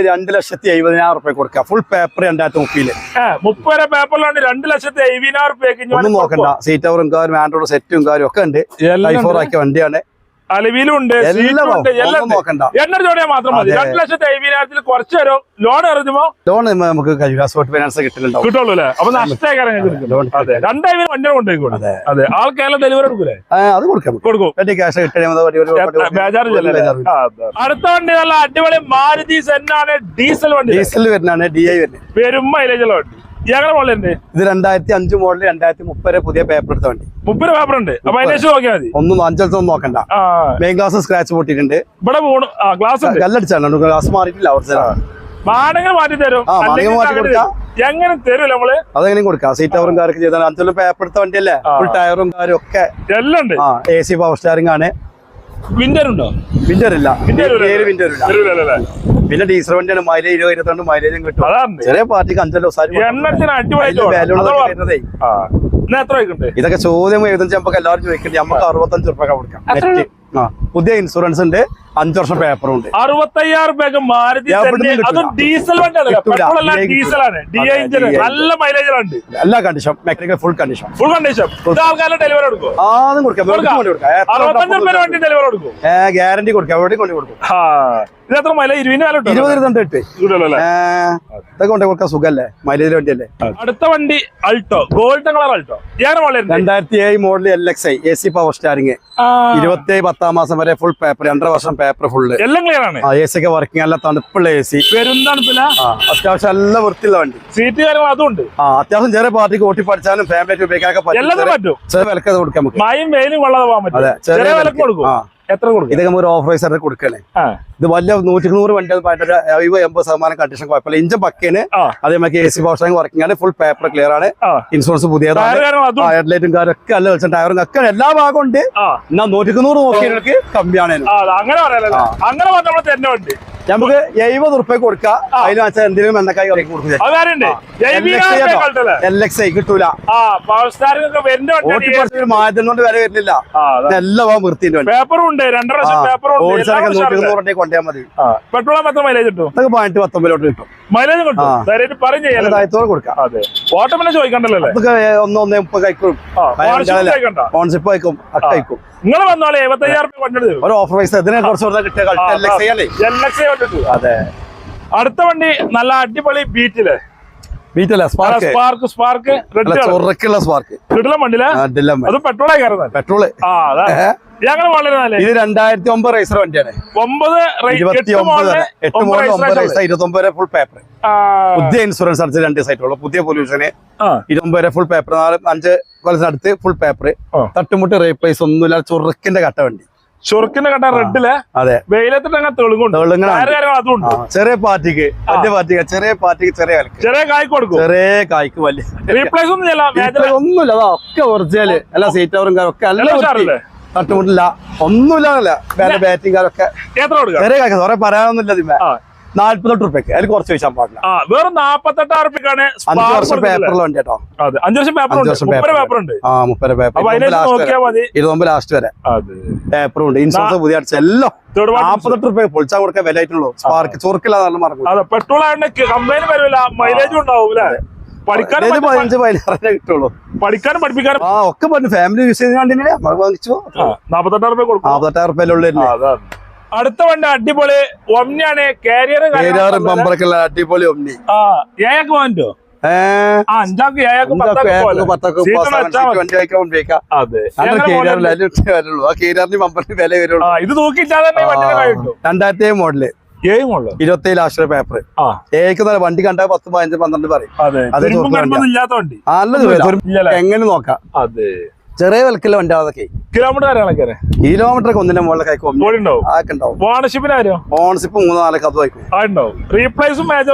രണ്ട് ലക്ഷത്തി എഴുപതിനായിരം റുപ്യ കൊടുക്കാം. ഫുൾ പേപ്പർ രണ്ടായിരത്തി മുപ്പതിൽ. മുപ്പത് പേപ്പറിലാണ് രണ്ട് ലക്ഷത്തി എഴുപതിനായിരം റുപ്യക്ക് ഒന്നും നോക്കണ്ട. സീറ്റ് അവറും കാരും ആൻഡ്രോയിഡ് സെറ്റും കാര്യം ഒക്കെ ഉണ്ട്. ആക്കിയ വണ്ടിയാണ്. ഉണ്ട്. നോക്കണ്ട. എണ്ണ മാത്രം മതി. രണ്ടു ലക്ഷത്തി അയ്യായിരത്തിൽ കുറച്ച് തരും? ലോൺ എറിഞ്ഞുമോ ലോൺ നമുക്ക് സോട്ട് ഫൈനാൻസ് കിട്ടുന്നുണ്ടാവും. കിട്ടുള്ളൂ അല്ലേ അപ്പൊ നഷ്ടമായി രണ്ടായിരം വണ്ടി അതെ. അതെ. ആൾക്കെല്ലാം ഡെലിവറി എടുക്കൂലേ അത് കൊടുക്കാം. കൊടുക്കും. ക്യാഷ്. അടുത്ത വണ്ടി നല്ല അടിപൊളി മാരുതി സെന്നാണ് ഡീസൽ വണ്ടി. ഡീസൽ വരുന്നതാണ് ഡി ഐ വരുന്നത്. പെരും മൈലേജുള്ള വണ്ടി. ഞങ്ങളെ മോഡലുണ്ട് ഇത് രണ്ടായിരത്തി അഞ്ച് മോഡൽ രണ്ടായിരത്തി മുപ്പത് പുതിയ പേപ്പർ എടുത്ത വണ്ടി. മുപ്പത് പേപ്പർ ഉണ്ട്. അപ്പൊ അതിനേശം നോക്കിയാൽ മതി. ഒന്നും അഞ്ചൊന്നും നോക്കണ്ട. ആ. മെയിൻ ഗ്ലാസ് സ്ക്രാച്ച് പൊട്ടിയിട്ടുണ്ട്. ഇവിടെ ഗ്ലാസ് കല്ലടിച്ചാണ്. ഗ്ലാസ് മാറിയിട്ടില്ല ഒറിജിനൽ മാറ്റി തരും. എങ്ങനെ തരും നമ്മൾ? അതെങ്ങനെ കൊടുക്കാം. സീറ്റ് കവറും കാര്യമൊക്കെ ചെയ്താൽ അഞ്ചലും പേപ്പർ എടുത്ത വണ്ടിയല്ലേ. ഫുൾ ടയറും കാര്യം ഒക്കെ എല്ലാം ഉണ്ട്. എ സി പവർ സ്റ്റാറിംഗ് ആണ്. വിന്റർ ഉണ്ടോ വിന്റർ ഇല്ല. പേര് വിന്റർ? പിന്നെ ഡീസൽ വണ്ടിയാണ് മൈലേജ് ഇരുപത് ഇരുപത്തിരണ്ട് മൈലേജും കിട്ടും. ചെറിയ പാർട്ടിക്ക് അഞ്ചല്ലോ ഇതൊക്കെ ചോദ്യം എഴുതുന്ന നമുക്ക് എല്ലാവരും ചോദിക്കണ്ടേ? നമുക്ക് അറുപത്തഞ്ച് റുപ്യ കൊടുക്കാം. പുതിയ ഇൻഷുറൻസ് ഉണ്ട് അഞ്ചു വർഷം പേപ്പറും ഉണ്ട് അറുപത്തയ്യായിരം മാരുതി അതും ഡീസൽ വണ്ടിയാണ് അല്ല ഡീസലാണ്. നല്ല മൈലേജിലുണ്ട് എല്ലാ condition mechanical full condition full condition delivery കൊടുക്കും. ആദ്യം കൊടുക്കാം. വണ്ടി ഡെലിവറി കൊടുക്കും ഗ്യാരണ്ടി കൊടുക്കാം. എവിടെയും കൊണ്ട് കൊടുക്കും. ഇത് എത്ര മൈലേജ് ഇരുപതിന് മേലെ ഇരുപത് ഇരുപത്തി എട്ട് കിട്ടുമല്ലോ അല്ലേ? ഇതൊക്കെ കൊണ്ട് കൊടുക്കാൻ സുഖല്ലേ? മൈലേജ് വണ്ടിയല്ലേ? അടുത്ത വണ്ടി അൾട്ടോ ഗോൾഡൻ കളർ അൾട്ടോ. രണ്ടായിരത്തി ഏഴ് model L X I A C power steering ഇരുപത്തി പത്താം മാസം വരെ ഫുൾ പേപ്പർ രണ്ടര വർഷം പേപ്പർ ഫുള്ള് എല്ലാം ക്ലിയർ ആണ്. എ സി ഒക്കെ വർക്കിംഗ് അല്ല തണുപ്പുള്ള എ സി വരും ആ അത്യാവശ്യം നല്ല വൃത്തിയുള്ള വണ്ടി. സീറ്റ് കാര്യങ്ങൾ അതും ഉണ്ട്. ആ അത്യാവശ്യം ചെറിയ പാർട്ടിക്ക് ഓട്ടി പഠിച്ചാലും ഫാമിലി ഉപയോഗിക്കാൻ ഉപയോഗിക്കാനൊക്കെ പറ്റും. എല്ലാം പറ്റും. ചെറിയ വിലക്ക് കൊടുക്കാം മയും വെയിലും കൊള്ളാതെ പോകാൻ പറ്റും. ചെറിയ വിലക്ക് കൊടുക്കും. എത്ര കൊടുക്കും ഇതൊക്കെ ഒരു ഓഫ് റൈസറിന് കൊടുക്കണേ ഇത് വലിയ നൂറ്റി നൂറ് വണ്ടി എൺപത് ശതമാനം കണ്ടീഷൻ കുഴപ്പമില്ല. ഇഞ്ചൻ പക്കേന് ആ. അതേമാതിരി എ സി പവർ വർക്കിംഗ് ആണ്. ഫുൾ പേപ്പർ ക്ലിയർ ആണ്. ഇൻഷുറൻസ് പുതിയതാണ്. ഹെഡ്ലൈറ്റും കാര്യമൊക്കെ അല്ല വെച്ചാൽ ടയറും ഒക്കെ എല്ലാ ഭാഗം ഉണ്ട്. എന്നാ നൂറ്റി നൂറ് നോക്കിയവർക്ക് കമ്മിയാണ്. അങ്ങനെ പറയാലോ. അങ്ങനെ പറഞ്ഞ വണ്ടി. നമുക്ക് എഴുപത് ഉറുപ്പ്യ കൊടുക്കാം. അതിന് വെച്ചാൽ എന്തെങ്കിലും എണ്ണക്കായി ഇറക്കി കൊടുക്കും. അത് ഉണ്ട് കളട്ടല്ലേ എൽ എക്സ് ഐ കിട്ടൂല. മാറ്റം കൊണ്ട് വില വരുന്നില്ല. എല്ലാം വൃത്തിന്റെ ഓടിച്ചൊക്കെ നൂറ്റി നൂറുണ്ടെങ്കിൽ കൊണ്ടുപോയാൽ മതി. പെട്രോൾ പത്ത് മൈലേജ് കിട്ടും. പതിനെട്ട് പത്തൊമ്പതിലോട്ട് കിട്ടും. മൈലേജ് കിട്ടും. കൊടുക്കാം. ഓട്ടം പിന്നെ ചോദിക്കണ്ടല്ലോ ഒന്ന് ഒന്നേ മുപ്പത് കഴിക്കും. ഓൺഷിപ്പ് കഴിക്കും ഒക്കെ കഴിക്കും നിങ്ങൾ വന്നാലേ എഴുപത്തയ്യായിരം രൂപ ഒരു ഓഫർ പൈസ ഇതിനെ കുറച്ച് കിട്ടിയ അതെ. അടുത്ത വണ്ടി നല്ല അടിപൊളി ബീറ്റിൽ. സ്പാർക്ക് സ്പാർക്ക് റെഡ് സ്പാർക്ക് കിടല വണ്ടിയിൽ? അത് പെട്രോളായി കയറുന്നത്. പെട്രോൾ. ആ അതാ. ഞങ്ങൾ വളരെ നല്ല ഇത് രണ്ടായിരത്തി ഒമ്പത് റേസർ വണ്ടിയാണ് ഒമ്പത് ഇരുപത്തി എട്ട് ഫുൾ പേപ്പർ പുതിയ ഇൻഷുറൻസ് അടിച്ച് രണ്ട് സൈറ്റുള്ളൂ പുതിയ പൊല്യൂഷന് ഇരുപത് വരെ ഫുൾ പേപ്പർ നാല് അഞ്ച് കൊല്ലത്തിനടുത്ത് ഫുൾ പേപ്പർ തട്ടുമുട്ട് റീപ്ലേസ് ഒന്നുമില്ല ചുറുക്കിന്റെ കട്ട വണ്ടി. ചുറുക്കിന്റെ കട്ട റെഡിൽ അതെ. തെളുങ്ങുണ്ട് കാര്യങ്ങൾ ചെറിയ പാർട്ടിക്ക് വലിയ പാർട്ടിക്ക് ചെറിയ പാർട്ടിക്ക് ചെറിയ ചെറിയ കായ് കൊടുക്കും. ചെറിയ കായ്ക്ക് വലിയ റീപ്ലേസ് ഒന്നും ഇല്ല ഒന്നുമില്ല അതൊക്കെ ഒറിജിനൽ എല്ലാ സീറ്റ് കാര്യം ഒക്കെ നല്ല? തട്ടുമുട്ടില്ല. ഒന്നുമില്ല വേറെ ബാറ്റിംഗ് കാരൊക്കെ കുറെ പറയാനൊന്നുമില്ല ഇതിമേ നാല്പത്തെട്ട് റുപ്യക്ക് അതിൽ കുറച്ച് ചോദിച്ചാൽ പാടില്ല. വെറും നാപ്പത്തെട്ടായിരം റുപ്യക്കാണ് അഞ്ച് വർഷം പേപ്പറിൽ വണ്ടി കേട്ടോ അഞ്ചു വർഷം പേപ്പർ ഉണ്ട്. ആ മുപ്പത് പേപ്പർ അപ്പൊ ലാസ്റ്റ് വരെ. പേപ്പറും ഉണ്ട്. ഇൻഷുറൻസ് പുതിയ അടിച്ച എല്ലാം. നാപ്പത്തെട്ട് റുപ്യ പൊളിച്ചാൽ കൊടുക്കാൻ വില ആയിട്ടുള്ളൂ സ്പാർക്ക് ചൊറുക്കില്ല മറക്കും പെട്രോൾ ആയതുകൊണ്ട് കംപ്ലൈന്റ് വരില്ല മൈലേജും ഉണ്ടാവും പഠിക്കാനും ഇത് പതിനഞ്ച് പതിനാറേ കിട്ടുള്ളൂ. പഠിക്കാനും പഠിപ്പിക്കാനും ആ ഒക്കെ പറഞ്ഞു. ഫാമിലി യൂസ് ചെയ്ത് കണ്ടില്ലേ? നമ്മൾ വാങ്ങിച്ചു. നാപ്പത്തെട്ടായിരം രൂപ കൊടുക്കും. നാപ്പത്തെട്ടായിരം റുപ്യ ഉള്ളു ആ, അടുത്ത വണ്ടി അടിപൊളി ഒമ്നിയാണ്. കാരിയർ ബമ്പറൊക്കെ അടിപൊളി ഒമ്നി. ആ ഏഴൊക്കെ ഇത് കിട്ടും. രണ്ടായിരത്തി മോഡൽ ഇരുപത്തേഴ് ലാസ്റ്റ് പേപ്പർ ഏക്ക് നല്ല വണ്ടി കണ്ടാൽ പത്ത് പതിനഞ്ച് പന്ത്രണ്ട് പറയും? എങ്ങനെ നോക്കാം? ചെറിയ വിലക്കില്ല വണ്ടി അതൊക്കെ കിലോമീറ്റർ കിലോമീറ്റർ ഒന്നിന്റെ ഓൺസിപ്പ് മൂന്നോ നാലൊക്കെ അത് വായിക്കും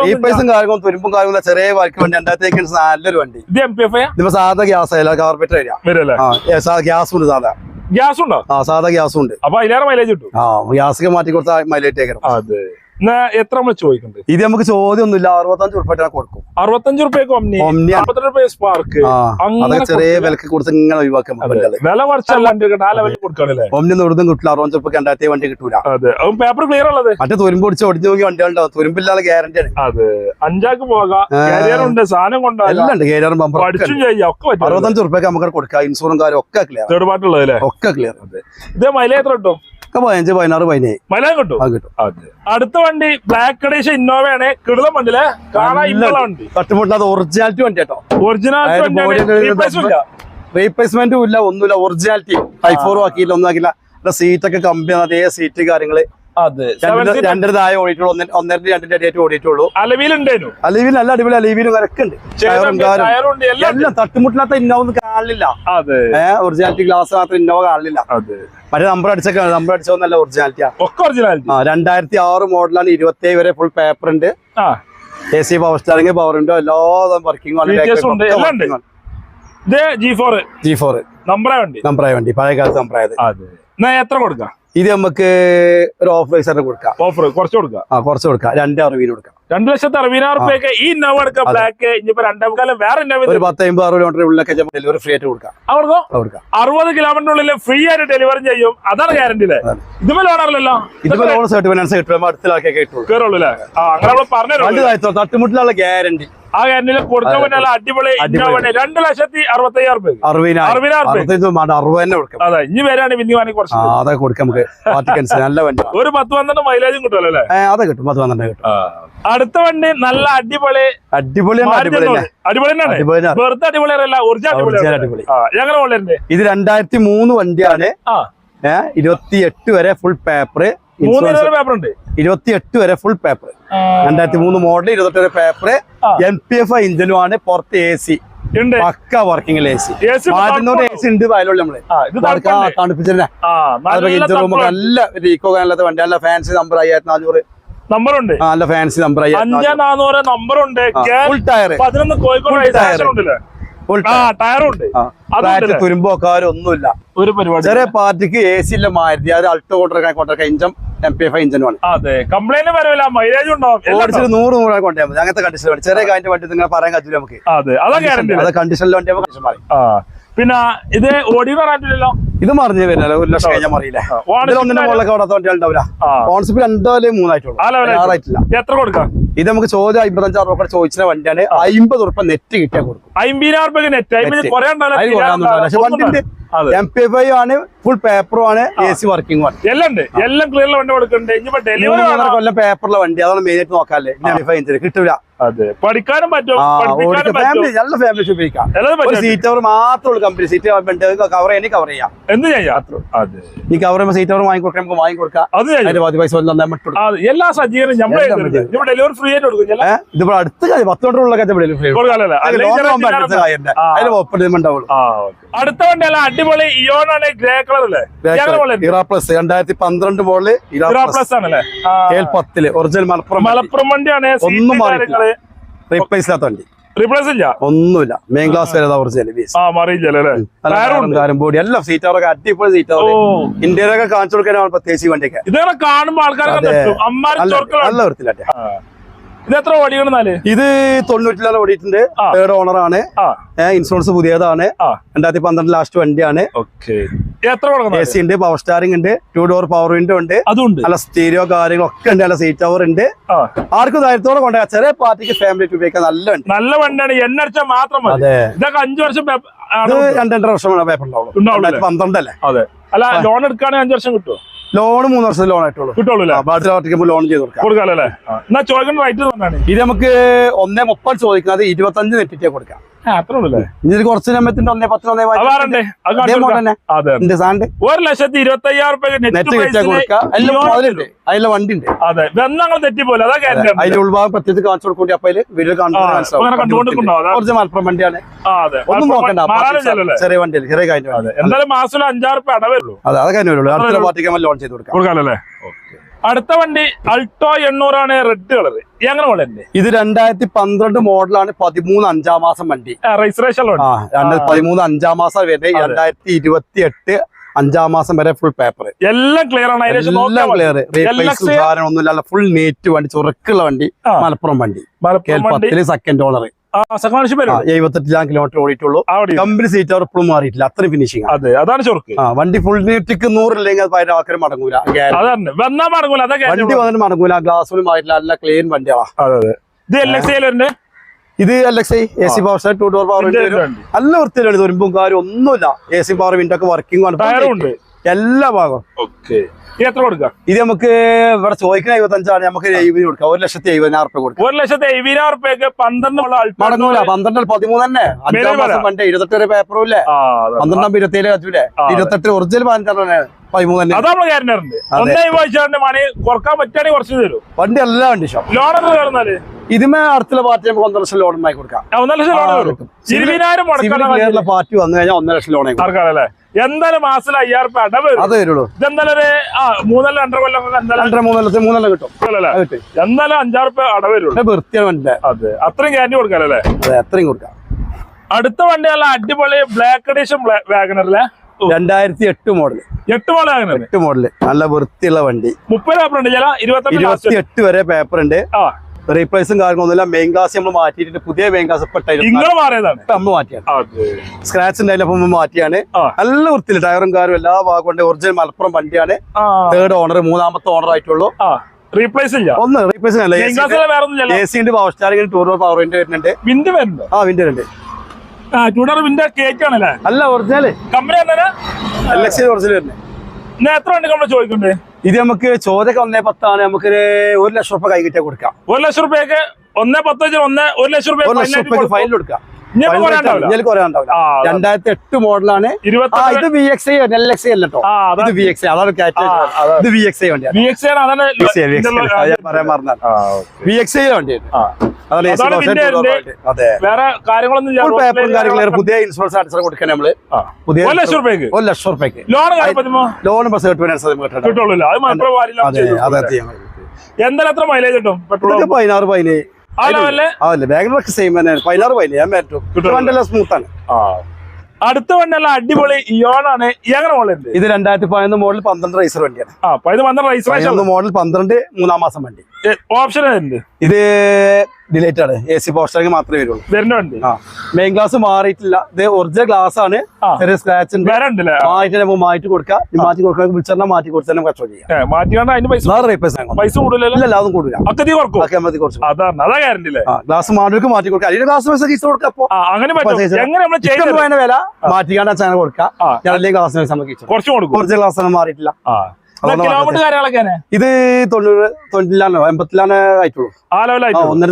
റീപ്ലേസും കാര്യങ്ങളും തുരുമ്പും കാര്യങ്ങളും ചെറിയ വർക്ക് വണ്ടി. രണ്ടായിരത്തി നല്ലൊരു വണ്ടി. സാധാ ഗ്യാസ് ആയാലും വരിക. ഗ്യാസ് ഉണ്ട് സാധാ. ഗ്യാസ് ഉണ്ടോ ആ സാധാ ഗ്യാസും ഉണ്ട് അപ്പൊ അതിലേറെ മൈലേജ് കിട്ടും. ആ ഗ്യാസ് മാറ്റി കൊടുത്താൽ മൈലേജ് ആക്കണം അതെ. എത്ര നമ്മൾ ചോദിക്കുന്നുണ്ട് ഇത് നമുക്ക് ചോദ്യം ഒന്നുമില്ല അറുപത്തഞ്ച് ഉറുപ്പായിട്ട് കൊടുക്കും. അറുപത്തഞ്ച് ആണ്. സ്പാർക്ക് അങ്ങനെ ചെറിയ വിലക്ക് കൊടുത്ത് ഇങ്ങനെ ഒഴിവാക്കാൻ വില കുറച്ചല്ലേ ഇവിടുന്ന് കിട്ടില്ല അറുപത്തഞ്ച് ഉറുപ്പ് രണ്ടായിരത്തി വണ്ടി കിട്ടൂല. പേപ്പർ ക്ലിയർ ഉള്ളത് മറ്റേ തുരുമ്പ് പിടിച്ച് ഒടിഞ്ഞു നോക്കി വണ്ടി ഉണ്ടാവും. തുരുമ്പില്ലാതെ ഗ്യാരണ്ടി ആണ്. അതെ. അഞ്ചാക്ക് പോകാറുണ്ട് സാധനം കൊണ്ടുണ്ട് കേരളം അറുപത്തഞ്ച് ഉറുപ്പ്യൊക്കെ നമുക്ക് കൊടുക്കാം. ഇൻഷുറൻസ് കാര്യം ഒക്കെ ക്ലിയർ തേർഡ് പാർട്ടുള്ളത് അല്ലേ? ഒക്കെ ക്ലിയർ ഇത് മൈലേജ് എത്ര കിട്ടും? ഒക്കെ പതിനഞ്ച് പതിനാറ് പതിനേഴ്. മൈലേജ് കിട്ടും? അത് കിട്ടും. അതെ. അടുത്ത വണ്ടി ബ്ലാക്ക് കടേഷ് ഇന്നോവയാണ് കിടലം വണ്ടിയിലെ കാണാൻ വണ്ടി. ഒറിജിനാലിറ്റി വണ്ടി കേട്ടോ ഇല്ല. റീപ്ലേസ്മെന്റും ഇല്ല ഒന്നുമില്ല. ഒറിജിനാലിറ്റി ഹൈ ഫോറും ആക്കിയില്ല ഒന്നും ആക്കില്ല സീറ്റൊക്കെ കമ്പനി അതേ സീറ്റ് കാര്യങ്ങൾ. രണ്ടര താഴെ ഓടിയിട്ടുള്ളൂ. ഒന്നര രണ്ടിന്റെ അടിയായിട്ട് ഓടിയിട്ടുള്ളൂ. നല്ല അടിപൊളി അലവിയിലും ഉണ്ട് എല്ലാം ഉണ്ട്. എല്ലാം തട്ടുമുട്ടില്ലാത്ത ഇന്നോവ കാണില്ല. ഏഹ് ഒറിജിനാലിറ്റി ഗ്ലാസ് മാത്രം ഇന്നോവ കാണില്ല. മറ്റേ നമ്പർ അടിച്ചൊക്കെ നമ്പർ അടിച്ച നല്ല ഒറിജിനാലിറ്റിയാ ഒക്കെ ഒറിജിനാലിറ്റി ആ രണ്ടായിരത്തി ആറ് മോഡലാണ് ഇരുപത്തി വരെ ഫുൾ പേപ്പർ ഉണ്ട്. A C power steering power ഉണ്ട്. എല്ലാ working G four G four നമ്പറേ വണ്ടി. നമ്പറായ വണ്ടി. പഴയ കാലത്ത് നമ്പറായത് എത്ര കൊടുക്കാം? ഇത് നമുക്ക് ഒരു ഓഫ് പ്രൈസറിന് കൊടുക്കാം. ഓഫർ കുറച്ച് കൊടുക്കാം. ആ കുറച്ച് കൊടുക്കാം. രണ്ട് അറുപതിന് കൊടുക്കാം. രണ്ടു ലക്ഷത്തി അറുപതിനായിരം റുപ്യൊക്കെ ഈ ഇന്നോവ എടുക്കാം. ബ്ലാക്ക് ഇനിയിപ്പോ രണ്ടാം കാലം വേറെ ഇന്നോവ ഒരു പത്ത് അമ്പത് അറുപത് കിലോമീറ്റർ ഡെലിവറി ഫ്രീ ആയിട്ട് കൊടുക്കാം. അവർക്കോ അറുപത് കിലോമീറ്ററിനുള്ളിൽ ഫ്രീ ആയിട്ട് ഡെലിവറി ചെയ്യും. അതാണ് ഗ്യാരണ്ടി. ഇതുപോലെ ഇതിപ്പോ ലോൺ ഫിനാൻസ് കിട്ടുമ്പോൾ കിട്ടുള്ളൂ കേറുള്ളൂ അല്ലേ ആ അങ്ങനെ നമ്മൾ പറഞ്ഞു തട്ടുമുട്ടിലുള്ള ഗ്യാരണ്ടി ആ ഗ്യാരണ്ടിയിൽ കൊടുക്കാൻ പറ്റുന്ന അടിപൊളി അടിപൊളി. ഇന്നോവ രണ്ട് ലക്ഷത്തി അറുപത്തയ്യായിരം രൂപ അറുപതിനായിരം. അറുപതിനായിരം രൂപ അറുപത്തഞ്ച് വേണ്ട അറുപത് അതെ ഇനി വരാണ് പിന്നെ കുറച്ച്. കൊടുക്കാം നമുക്ക്. നല്ല വണ്ടി ഒരു പത്ത് പന്ത്രണ്ട് മൈലേജും കിട്ടുമല്ലോ അല്ലേ? അതെ കിട്ടും. കിട്ടും. അടുത്ത വണ്ടി നല്ല അടിപൊളി അടിപൊളി തന്നെ അടിപൊളി തന്നെയാണ്. അടിപൊളിയാണ് വെറുതെ അടിപൊളി അറിയില്ല ഒറിജിനൽ അടിപൊളി അടിപൊളി. ഞങ്ങളുടെ ഇത് രണ്ടായിരത്തി മൂന്ന് വണ്ടിയാണ്. ഇരുപത്തി എട്ട് വരെ ഫുൾ പേപ്പർ മൂന്ന് ഇൻഷുറൻസ് ഇരുപത് പേപ്പർ ഉണ്ട് ഇരുപത്തി എട്ട് വരെ ഫുൾ പേപ്പർ രണ്ടായിരത്തി മൂന്ന് മോഡൽ ഇരുപത്തെട്ട് വരെ paper M N P F എഞ്ചിനും ആണ് പുറത്ത് എ സി പക്ക വർക്കിംഗ് എ സി AC മാറ്റുന്നവർ എ സി ഉണ്ട് വയലുള്ള നമ്മൾ? തണുപ്പിച്ചിരുന്ന. റൂമൊക്കെ നല്ല റീക്കോ വണ്ടി നല്ല ഫാൻസി നമ്പർ അയ്യായിരത്തി നാനൂറ് നമ്പറുണ്ട്. നല്ല ഫാൻസി നമ്പർ അഞ്ചേ നാനൂറ് നമ്പറുണ്ട്. ഫുൾ ടയർ പതിനൊന്ന് കോഴിക്കോട് registration ഉണ്ടല്ലേ? ഒരു പരിപാടി ചെറിയ പാർട്ടിക്ക് എ സി ഇല്ല മാരുതി. അത് അൾട്ടോ കൊണ്ടൊക്കെ കൊണ്ടൊക്കെ ഇഞ്ചം എം പി എഫ് ഇഞ്ചനുമാണ് അതെ കംപ്ലൈന്റ് വരവില്ല മൈലേജ് ഉണ്ടാവും. ഓടിച്ചിട്ട് നൂറ് നൂറ് മതി. അങ്ങനത്തെ കണ്ടീഷൻ വണ്ടി ചെറിയ കാര്യം വണ്ടി നിങ്ങൾ പറയാൻ കഴിയില്ല നമുക്ക്. ഉണ്ടാവും. അതെ അതാ ഗ്യാരണ്ടി അത് കണ്ടീഷനിൽ വണ്ടി കണ്ടീഷൻ പറയും പിന്നെ ഇത് ഓടിയോ പറഞ്ഞില്ലല്ലോ ഇത് മറിഞ്ഞു വരുന്നല്ലോ ഒരു ലക്ഷം കഴിഞ്ഞാൽ മറിയില്ല? ഒന്നിന്റെ മുകളിലൊക്കെ ഓടാത്ത വണ്ടി ഉണ്ടാവില്ല കോൺസെപ്റ്റ് രണ്ടോ അല്ലെങ്കിൽ മൂന്നായിട്ടുള്ളൂ. ആറായിട്ടില്ല എത്ര കൊടുക്കാം? ഇത് നമുക്ക് ചോദ്യം അമ്പത്തഞ്ചാറ് രൂപ ചോദിച്ച വണ്ടിയാണ്. അമ്പത് ഉറപ്പ നെറ്റ് കിട്ടിയാൽ കൊടുക്കും. അമ്പതിനായിരം രൂപ നെറ്റ് വണ്ടിന്റെ എം പി ഐ ആണ് ഫുൾ പേപ്പറും ആണ് എ സി വർക്കിംഗ് എല്ലാം ഉണ്ട്. എല്ലാം ക്ലിയർ വണ്ടി കൊടുക്കുന്നുണ്ട്. ഡെലിവറി കൊല്ലം പേപ്പറിലെ വണ്ടി. അതാണ് മെയിൻ ആയിട്ട് നോക്കാല്ലേ? എം പി അതെ. പഠിക്കാനും പറ്റും. ഫാമിലി നല്ല ഫാമിലി ഉപയോഗിക്കാം സീറ്റ് അവർ മാത്രമേ കമ്പനി സീറ്റ് കവർ ചെയ്യണേ കവർ ചെയ്യാം. എന്ത് ചെയ്യാം? ഈ കവർ ചെയ്യുമ്പോൾ സീറ്റ് കവർ വാങ്ങിക്കൊടുക്കാൻ നമുക്ക് വാങ്ങിക്കൊടുക്കാം. എല്ലാ സജ്ജീകരണം നമ്മൾ ഡെലിവറി ഇതിപ്പോ അടുത്ത കാര്യം പത്ത് okay. അടുത്ത വണ്ടി അല്ല അടിപൊളി ഇയോൺ ആണ് ഗ്രേ കളർ ഇറ പ്ലസ് രണ്ടായിരത്തി പന്ത്രണ്ട് മോളിൽ ഇറ പ്ലസ് ആണല്ലേ? പത്തിൽ ഒറിജിനൽ മലപ്പുറം മലപ്പുറം വണ്ടിയാണ് ഒന്നും. റീപ്ലേസ് ഇല്ലാത്ത വണ്ടി. റീപ്ലേസ് ഇല്ല? ഒന്നുമില്ല. മെയിൻ ക്ലാസ് വരെ മാറിയില്ല എല്ലാം സീറ്ററൊക്കെ അടിപൊളി സീറ്റ് ഇന്ത്യയിലൊക്കെ കാണിച്ചു കൊടുക്കാനാണ് പ്രത്യേകിച്ച് വണ്ടിയൊക്കെ. ഇതൊക്കെ കാണുമ്പോൾ ആൾക്കാർ നല്ല വൃത്തിയില്ലാട്ടെ. ഇത് എത്ര ഇത് തൊണ്ണൂറ്റിലാണ് ഓടിയിട്ടുണ്ട്. തേർഡ് ഓണർ ആണ്. ഇൻഷുറൻസ് പുതിയതാണ്. രണ്ടായിരത്തി പന്ത്രണ്ട് ലാസ്റ്റ് വണ്ടിയാണ്. ഓക്കെ. എത്ര എ സി ഉണ്ട് പവർ സ്റ്റാറിംഗ് ഉണ്ട് ടു ഡോർ പവർ വിൻഡോ ഉണ്ട്. അതുണ്ട് നല്ല സ്റ്റീരിയോ കാര്യങ്ങളൊക്കെ ഉണ്ട് നല്ല സീറ്റ് കവർ ഉണ്ട്. ആർക്കും ധൈര്യത്തോടെ കൊണ്ടുപോകാം ചെറിയ പാർട്ടിക്ക് ഫാമിലി ഉപയോഗിക്കാൻ നല്ല ഉണ്ട് നല്ല വണ്ടിയാണ് എണ്ണടിച്ച മാത്രം അതെ. ഇതൊക്കെ അഞ്ചു വർഷം രണ്ടര വർഷം പേപ്പർ ഉണ്ടാവുള്ളൂ. പന്ത്രണ്ടല്ലേ അതെ. അല്ല ലോൺ എടുക്കുകയാണെങ്കിൽ അഞ്ചു വർഷം കിട്ടുമോ ലോൺ മൂന്ന് വർഷം ലോൺ ആയിട്ടുള്ളൂ. കിട്ടുള്ളൂ ലോൺ ചെയ്ത് കൊടുക്കാം. കൊടുക്കാല്ലേ എന്നാ ചോദിക്കുന്ന റൈറ്റ് തന്നെയാണ് ഇത് നമുക്ക് ഒന്നേ മുപ്പത് ചോദിക്കുന്നത് ഇരുപത്തഞ്ച് നെറ്റിറ്റേ കൊടുക്കാം. കുറച്ച് സമയത്തിന്റെ ഒന്നേ പത്തിന് ഒന്നേ ഒരു ലക്ഷത്തി ഇരുപത്തി അയ്യായിരം അതിലെ വണ്ടി ഉണ്ട് അതെ. തെറ്റിപ്പോലെ കാര്യം അതിന്റെ ഉൾഭാഗം പ്രത്യേകിച്ച് കാണിച്ചു കൊടുക്കേണ്ടി കുറച്ച് മലപ്പുറം വണ്ടിയാണ്. ഒന്നും നോക്കണ്ട. ചെറിയ വണ്ടിയല്ലേ. ചെറിയ കാര്യം അതെ. എന്തായാലും മാസം അഞ്ചാറ് അടവേ അതെ അത് കഴിഞ്ഞു വരുള്ളൂ അടുത്ത പാർട്ടിക്ക് ലോൺ ചെയ്ത് കൊടുക്കാം. കൊടുക്കാല്ലേ അടുത്ത വണ്ടി അൾട്ടോ എണ്ണൂറാണ് റെഡ് കളർ. എങ്ങനെ വളരെ ഇത് രണ്ടായിരത്തി പന്ത്രണ്ട് മോഡലാണ് പതിമൂന്ന് അഞ്ചാം മാസം വണ്ടി. രജിസ്ട്രേഷൻ പതിമൂന്ന് അഞ്ചാം മാസം വരെ രണ്ടായിരത്തി ഇരുപത്തി എട്ട് അഞ്ചാം മാസം വരെ ഫുൾ പേപ്പർ എല്ലാം ക്ലിയർ ആണ്. എല്ലാം ക്ലിയർ ഒന്നുമില്ല ഫുൾ നീറ്റ് വണ്ടി മലപ്പുറം വണ്ടി. മലപ്പുറം വണ്ടി. പത്തിൽ സെക്കൻഡ് ഓണർ ആ സെക്കൻഡ് വരും എഴുപത്തെട്ടിലാം കിലോമീറ്റർ ഓടിയിട്ടുള്ളൂ. കമ്പനി സീറ്റ് അവർ ഇപ്പോഴും മാറിയിട്ടില്ല. അത്രയും ഫിനിഷിംഗ് അതെ അതാണ് ചൊറുക്ക്. ആ വണ്ടി ഫുൾ നീട്ടിക്ക് നൂറില്ലെങ്കിൽ അത് പതിനാറ് ആൾക്കാർ മടങ്ങൂല. മടങ്ങൂല വണ്ടി വന്നിട്ട് മടങ്ങൂല. ഗ്ലാസ് പോലും മാറിയിട്ടില്ല. നല്ല ക്ലീൻ അതെ ഇത് L X I A C power two door power നല്ല വൃത്തിയിലാണ് തുരുമ്പും കാര്യം ഒന്നുമില്ല. എ സി പവർ വിൻഡോ ഒക്കെ വർക്കിംഗ് ആണ്. എല്ലാ ഭാഗവും. ഓക്കെ. എത്ര കൊടുക്കാം? ഇത് നമുക്ക് ഇവിടെ ചോദിക്കുന്ന എഴുപത്തഞ്ചാണ്. നമുക്ക് എഴുപതിന് കൊടുക്കാം. ഒരു ലക്ഷത്തി എഴുപതിനായിരം റുപ്യ കൊടുക്കാം. ഒരു ലക്ഷത്തി എഴുപതിനായിരം റുപ്യക്ക് പന്ത്രണ്ടുള്ള മടങ്ങൂല പന്ത്രണ്ട് പതിമൂന്ന് തന്നെ. അഞ്ചാം മാസം പണ്ട് ഇരുപത്തെട്ട് പേപ്പറും ഇല്ലേ. പന്ത്രണ്ടാം ഇരുപത്തിയേഴ് കച്ചൂലേ ഇരുപത്തെട്ട് ഒറിജിനൽ പതിനെട്ടാണ് പതിമൂന്ന് തന്നെ. അതാ നമ്മൾ കാരനുണ്ട് ഒന്നേ വായിച്ചാണ്ട് മണി കുറയ്ക്കാൻ പറ്റുകയാണെങ്കിൽ കുറച്ച് തരും. വണ്ടി എല്ലാ വണ്ടി കയറുന്നാൽ? ഇതിമേ അടുത്തുള്ള പാർട്ടി നമുക്ക് ഒന്നര ലക്ഷം ലോൺ ഉണ്ടായി കൊടുക്കാം. ഒന്നര ലക്ഷം ലോൺ ഇരുപതിനായിരം മുടക്കാനുള്ള പാർട്ടി വന്നു കഴിഞ്ഞാൽ ഒന്നര ലക്ഷം ലോൺ എന്തായാലും മാസത്തിൽ അയ്യായിരം റുപ്യ അടവ് വരും. അത് വരുള്ളൂ. ഇതെന്തായാലും ഒരു ആ മൂന്നല്ല രണ്ടര കൊല്ലം എന്തായാലും രണ്ടര മൂന്ന് ലക്ഷം കിട്ടും. അത് കിട്ടും. എന്തായാലും അഞ്ചാറ് റുപ്യ അടവ് വരുള്ളൂ. വൃത്തിയാണ് വണ്ടിന്റെ അതെ. അത്രയും ഗ്യാരണ്ടി അതെ അത്രയും കൊടുക്കാം. അടുത്ത വണ്ടി നല്ല അടിപൊളി ബ്ലാക്ക് എഡിഷൻ വാഗനറിലെ രണ്ടായിരത്തി എട്ട് മോഡൽ എട്ട് മോഡൽ എട്ട് മോഡൽ. നല്ല വൃത്തിയുള്ള വണ്ടി. മുപ്പത് പേപ്പർ ഉണ്ട് ഇരുപത്തി എട്ട് വരെ പേപ്പർ ഉണ്ട്. റീപ്ലേസും കാര്യങ്ങളൊന്നുമില്ല. മെയിൻ ക്ലാസ് നമ്മൾ മാറ്റിയിട്ട് പുതിയ മെയിൻ മാറിയതാണ്. നമ്മൾ മാറ്റിയാണ്. സ്ക്രാച്ച് ഉണ്ടായില്ല നമ്മൾ മാറ്റിയാണ്. നല്ല വൃത്തിയിൽ ടയറും കാറും എല്ലാ ഭാഗവും ഉണ്ട്. ഒറിജിനൽ മലപ്പുറം വണ്ടിയാണ്. തേർഡ് ഓണർ മൂന്നാമത്തെ ഓണർ ആയിട്ടുള്ളൂ. റീപ്ലേസ് ഇല്ല? ഒന്ന് റീപ്ലേസ് എ സി ഉണ്ട് power steering two door power window വരുന്നുണ്ട്. വിൻഡ് വരുന്നുണ്ട്? ആ വിൻഡോ ഉണ്ട് ആ ടൂഡർ കേക്ക് ആണല്ലേ? അല്ല ഒറിജിനൽ കമ്പനി ഒറിജിനൽ എത്ര ഉണ്ട് നമ്മൾ ചോദിക്കണ്ടേ ഇത് നമുക്ക് ചോദ്യമൊക്കെ ഒന്നേ പത്താണ്. നമുക്ക് ഒരു ലക്ഷം റുപ്യ കൈകിട്ടാ കൊടുക്കാം. ഒരു ലക്ഷം റുപ്യക്ക് ഒന്നേ പത്ത് വെച്ചാൽ ഒന്ന് ഒരു ലക്ഷം റുപ്യ ഫൈനൽ കൊടുക്കാം. രണ്ടായിരത്തി എട്ട് മോഡലാണ്. ഇത് V X I L X I അല്ല ആ ഇത് വി എക്സ് ഐ അതാണ്. ഇത് വി എക്സ് ഐ വണ്ടിയാണ്. പറയാൻ. വി എക്സ് ഐ വണ്ടിയാണ്. ആ. അതാണ് AC അതാണ് version ഇതിന്റെ 2000 ഇതിന്റെ- വണ്ടി. വേറെ കാര്യങ്ങളൊന്നും ഇല്ല. ഫുൾ റോഡ് പേപ്പറും ലൈൻ കാര്യങ്ങളും കാര്യങ്ങളൊക്കെ- പുതിയ ഇൻഷുറൻസ് അടിച്ചാൽ കൊടുക്കാൻ നമ്മൾ. പുതിയ ഒരു ലക്ഷം റുപ്യക്ക് ലോൺ ബസ് കഴിയും. എന്തായാലും എത്ര മൈലേജ് കിട്ടും? പതിനാറ് പതിനേഴ്. സെയിം പതിനാറ് പതിനേഴ് ഞാൻ. വണ്ടിയെല്ലാം ആ. അടുത്ത വണ്ടിയല്ല അടിപൊളി ഇയോണാണ്. എങ്ങനെ മോളുണ്ട് ഇത് രണ്ടായിരത്തി പതിനൊന്ന് മോഡൽ പന്ത്രണ്ട് റൈസർ വണ്ടിയാണ്. മോഡൽ പന്ത്രണ്ട് മൂന്നാം മാസം വണ്ടി. ഓപ്ഷൻ ഇത് ഡിലേറ്റ് ആണ്. എ സി പോസ്റ്ററിംഗ് മാത്രമേ വരുള്ളൂ. വരുന്ന ആ മെയിൻ ഗ്ലാസ് മാറിയിട്ടില്ല. ഇത് ഒറിജിനൽ ഗ്ലാസ് ആണ്. ചെറിയ സ്ക്രാച്ച് ഉണ്ട്. മാറ്റി നമുക്ക് മാറ്റി കൊടുക്കാം. മാറ്റി കൊടുക്കാൻ വിളിച്ചാൽ മാറ്റി കൊടുത്താൽ നമുക്ക് കച്ചവടം ചെയ്യാം. പൈസ കൂടുതലല്ലോ? ഇല്ല അതൊന്നും കൂടില്ല ഒക്കെ തീ കുറക്കും. ഒക്കെ മതി കുറച്ച് അതാണ്. ഗ്യാരണ്ടി അല്ലേ ആ ഗ്ലാസ് മാറ്റിക്ക് മാറ്റി കൊടുക്കാം. അതിന്റെ ഗ്ലാസ് പൈസ കീസ് കൊടുക്കാം വില മാറ്റിക്കാണ്ട് ചാനൽ കൊടുക്കാം. ഗ്ലാസ് കുറച്ച് കൊടുക്കും. കുറച്ച് ഗ്ലാസ് ഒന്നും മാറിയിട്ടില്ല. ഇത് തൊണ്ണൂറ് തൊണ്ണൂറ്റിലാണോ എൺപത്തിലാണ് ആയിട്ടുള്ളൂ. ആ ലെവലായിട്ട് ഒന്നര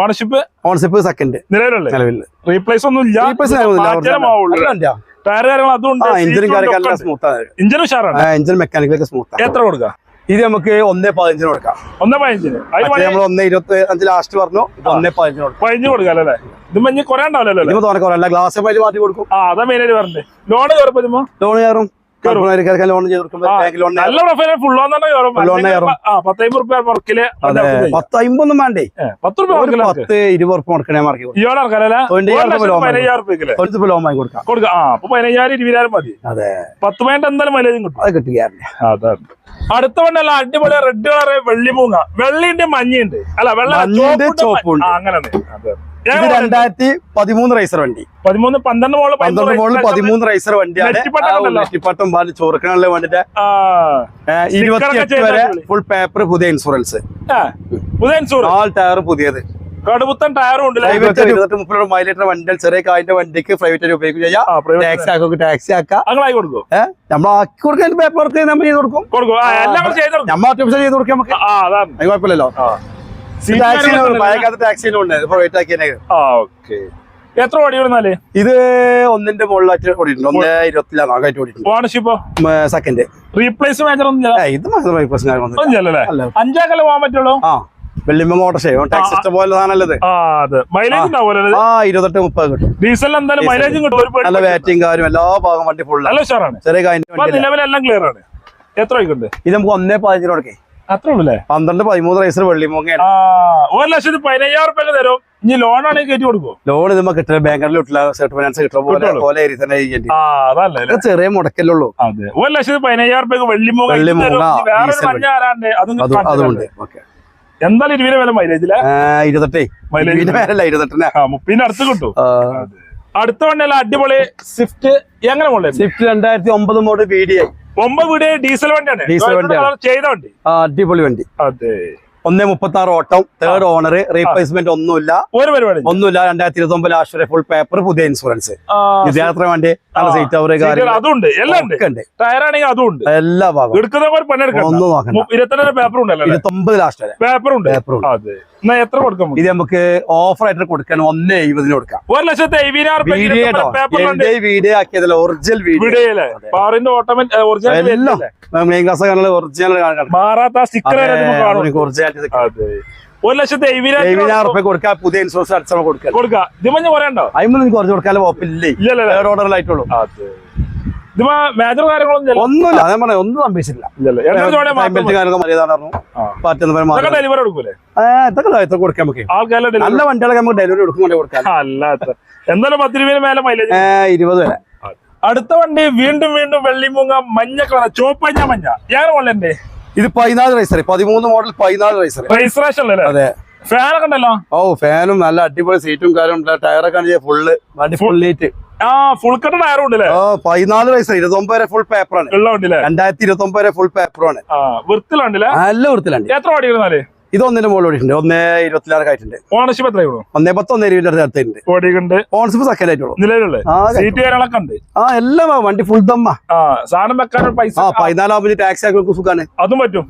ഓണർഷിപ്പ് ഓണർഷിപ്പ് സെക്കൻഡ് നിലവിലുള്ളത്? നിലവിൽ റീപ്ലേസ് ഒന്നും ഇല്ല. കാര്യങ്ങളെല്ലാം സ്മൂത്താണ് ഉഷാറാണ്? എഞ്ചിൻ മെക്കാനിക്കലൊക്കെ സ്മൂത്ത് ആണ്. എത്ര ഇത് നമുക്ക് ഒന്നേ പതിനഞ്ചിന് കൊടുക്കാം. ഒന്നേ പതിനഞ്ചിന്. നമ്മൾ ഒന്നേ ഇരുപത്തി അഞ്ച് ലാസ്റ്റ് പറഞ്ഞു. ഇത് ഒന്നേ പതിനഞ്ചിന് കൊടുക്കാം. പതിനഞ്ച് കൊടുക്കാം അല്ലേ? ഇത് മഞ്ഞ് കുറെ ഉണ്ടാവില്ലല്ലോ അല്ലേ? ഇതിന് തോന്നെ കുറയല്ല ഗ്ലാസ് മൈൽ മാറ്റി കൊടുക്കും. ആ അതാ മെയിനായിട്ട് പറഞ്ഞത്. ലോൺ കയറിപ്പോ ലോൺ കയറും നല്ല പ്രൊഫൈൽ ഫുൾ പത്ത് അമ്പൊന്നും വേണ്ടേ? പത്ത് റുപ്യ പത്ത് ഇരുപത് കൊടുക്കണേ മാർക്ക് വാങ്ങി കൊടുക്കാം. പതിനയ്യായിരം ഇരുപതിനായിരം മതി. അതെ. പത്ത് എന്തായാലും മൈലേജും കിട്ടും. അത് അടുത്ത വണ്ണല്ല അടിപൊളി റെഡ് കളറ് വെള്ളിമൂങ്ങ വെള്ളിന്റെ മഞ്ഞയുണ്ട് അല്ല വെള്ള അങ്ങനെ അതെ. ഇത് രണ്ടായിരത്തി പതിമൂന്ന് റൈസർ വണ്ടി. പതിമൂന്ന് പന്ത്രണ്ട് മോൾ പന്ത്രണ്ട് മോൾ പതിമൂന്ന് റൈസർ വണ്ടിയാണ്. നെറ്റിപ്പട്ടം ചോർക്കണല്ലേ വണ്ടിന്റെ ഇരുപത്തിയെട്ട് വരെ ഫുൾ പേപ്പർ പുതിയ ഇൻഷുറൻസ് പുതിയ ഇൻഷുറൻസ് ടയർ പുതിയത്. കടുപ്പത്തൻ ടയറും ഉണ്ട് വണ്ടി മുപ്പത് മൈലിറ്റർ വണ്ടികൾ ചെറിയ കാലിന്റെ വണ്ടിക്ക് പ്രൈവറ്റ് ഉപയോഗിക്കും ചെയ്യാം. ടാക്സി ആക്കി ടാക്സി ആക്കാം. ആക്കി കൊടുക്കും നമ്മൾ ആക്കി കൊടുക്കാൻ പേപ്പർ വർക്ക് നമ്മൾ ചെയ്ത് കൊടുക്കും. കൊടുക്കും എല്ലാം കൂടെ ചെയ്ത് കൊടുക്കും. നമ്മൾ ചെയ്ത് കൊടുക്കാം നമുക്ക് കുഴപ്പമില്ലല്ലോ. ടാക്സിനും ഉണ്ട്. ആക്കിയതിനെ ആ ഓക്കെ എത്ര ഓടി വിടുന്നാൽ ഇത് ഒന്നിന്റെ മുകളിലായിട്ട് ഓടിയിട്ടുണ്ട്. ഒന്ന് ഇരുപത്തിലാണ് ആകായിട്ട് ഓടിയിട്ടുണ്ട്. ഓണർഷിപ്പോ സെക്കൻഡ് റീപ്ലേസ് മേജർ ഒന്നും ഇല്ല. ഇത്. അഞ്ചാക്കല്ലേ പോകാൻ പറ്റുള്ളൂ? ആ വെള്ളിമ്പ ഓട്ടോഷേ ടാക്സി ഇഷ്ടം പോലെ സാധനമല്ലത് മൈലേജ് ആ ഇരുപത്തെട്ട് മുപ്പത് കിട്ടും. ഡീസൽ എന്തായാലും മൈലേജും കിട്ടും. ഒരു നല്ല പേടി ബാറ്റിംഗ് കാര്യം എല്ലാ ഭാഗം വണ്ടി ഫുള്ള് നല്ല ഉഷാറാണ്. ചെറിയ കാര്യം ഇപ്പൊ നിലവിലെല്ലാം ക്ലിയർ ആണ്. എത്ര ഇത് നമുക്ക് ഒന്നേ പതിനഞ്ചിന് കൊടുക്കേ. അത്ര പന്ത്രണ്ട് പതിമൂന്ന് റൈസർ വെള്ളിമൂങ്ങയാണ് ഒരു ലക്ഷത്തി പതിനയ്യായിരം റുപ്യ തരും. ഇനി ലോൺ ആണെങ്കിൽ കയറ്റി കൊടുക്കും ലോൺ ഇത് കിട്ടില്ല ബാങ്കറിൽ കിട്ടില്ല സെർട്ട് ഫൈനാൻസ് കിട്ടുന്ന ചെറിയ മുടക്കല്ലേ ഉള്ളൂ. അതെ. ഒരു ലക്ഷത്തി പതിനയ്യായിരം റുപ്യ വെള്ളിമൂങ്ങ അതുകൊണ്ട് എന്തായാലും ഇരുപത് വില മൈലേജിൽ ഇരുപത്തെട്ടേ. Mileage ഇതിന്റെ മേലല്ല ഇരുപത്തെട്ടിനെ. ആ മുപ്പിന്റെ അടുത്ത് കിട്ടും. അടുത്ത വണ്ടിയല്ല അടിപൊളി സ്വിഫ്റ്റ് എങ്ങനെ സ്വിഫ്റ്റ് രണ്ടായിരത്തി ഒമ്പത് മോഡൽ പി ഡി ഐ ഒമ്പത് വീട് ഡീസൽ വണ്ടിയാണ്. ഡീസൽ വണ്ടിയാണ്. colour ചെയ്ത വണ്ടി. അടിപൊളി വണ്ടി. അതെ. ഒന്നേ മുപ്പത്തി ആറ് ഓട്ടം തേർഡ് ഓണർ റീപ്ലേസ്മെന്റ് ഒന്നുമില്ല. ഒരു പരിപാടി ഒന്നുമില്ല രണ്ടായിരത്തി ഇരുപത്തി ഒമ്പത് ലാസ്റ്റ് ഫുൾ പേപ്പർ പുതിയ ഇൻഷുറൻസ് വിദ്യാർത്ഥി വണ്ടി നല്ല സീറ്റ് അവർ seat കാര്യങ്ങൾ അതും ഉണ്ട്. എല്ലാം ഭാഗവും. ഒന്നും നോക്കണം ഇരുപത്തി ഇരുപത്തൊമ്പത് ലാസ്റ്റ് പേപ്പർ ഉണ്ട്. പേപ്പർ ഉണ്ട്. എത്ര കൊടുക്കാം? ഇത് നമുക്ക് ഓഫർ ആയിട്ട് കൊടുക്കാൻ ഒന്ന് എഴുപതിന് കൊടുക്കാം. ഒരു ലക്ഷത്തി വീഡിയോ ആക്കിയതല്ല ഒറിജിനൽ ഒറിജിനൽ ഒരു ലക്ഷത്തി എഴുപതിനായിരം റുപ്യ പുതിയ ഇൻഷുറൻസ് അടിച്ചാൽ കൊടുക്കാം. കൊടുക്ക. ഇത് മഞ്ഞ കുറയണ്ടോ അതിന് എനിക്ക് കുറച്ച് കൊടുക്കാൻ ഓപ്പില്ലേ ഓർഡറിലായിട്ടുള്ളൂ മേജർ കാര്യങ്ങളൊന്നും. ഒന്നുമില്ല. പറഞ്ഞ ഒന്നും സംഭവിച്ചില്ല ഡെലിവറി കൊടുക്കൂലേ ഇതൊക്കെ നമുക്ക്. ആൾക്കാരുടെ നല്ല വണ്ടികളൊക്കെ നമുക്ക് ഡെലിവറി കൊടുക്കാം. അല്ലാത്ത. എന്തായാലും പത്ത് മേലെ മൈലേജ് ഇരുപത് വരെ. അടുത്ത വണ്ടി വീണ്ടും വീണ്ടും വെള്ളിമുങ്ങ മഞ്ഞ കളർ ചോപ്പഞ്ഞ മഞ്ഞ ഞാൻ കൊള്ളണ്ടേ ഇത് പതിനാല് റൈസർ പതിമൂന്ന് മോഡൽ പതിനാല് റൈസർ രജിസ്ട്രേഷൻ അതെ. ഫാനൊക്കെ ഉണ്ടല്ലോ? ഓ ഫാനും നല്ല അടിപൊളി സീറ്റും കാര്യം ടയറൊക്കെ ഫുള്ള് വണ്ടി ഫുൾ നീറ്റ് ആ ഫുൾ കട്ട് ടയറും ഉണ്ടല്ലേ? ഓ പതിനാല് റൈസർ ഇരുപത്തൊമ്പത് വരെ ഫുൾ പേപ്പറാണ് ഉണ്ടല്ലേ രണ്ടായിരത്തി ഇരുപത്തൊമ്പത് വരെ ഫുൾ പേപ്പറാണ് വൃത്തിലുണ്ടല്ലേ നല്ല വൃത്തിലുണ്ട് എത്ര ഓടി ഇരുന്നാൽ ഇത് ഒന്നിന്റെ മുകളിൽ ഓടിയിട്ടുണ്ട്. ഒന്നേ ഇരുപത്തിനാറ് ആയിട്ടുണ്ട്. ഓണർഷിപ്പ് എത്ര ഒന്നേ പത്ത് ഒന്നേ ഇരുപതിന്റെ അടുത്തുണ്ട് ഓടിയുണ്ട് ഓണർഷിപ്പ് സെക്കൻഡ് ആയിട്ടുള്ളൂ. നിലവിലുള്ള ആ സീറ്റ് കാര്യങ്ങളൊക്കെ ഉണ്ട്? ആ എല്ലാം വണ്ടി ഫുൾ ദമ്മ സാധനം വെക്കാൻ പൈസ ആ പതിനാലാവുമ്പോൾ ടാക്സി ആക്കി സുഖാണ്. അതും പറ്റും?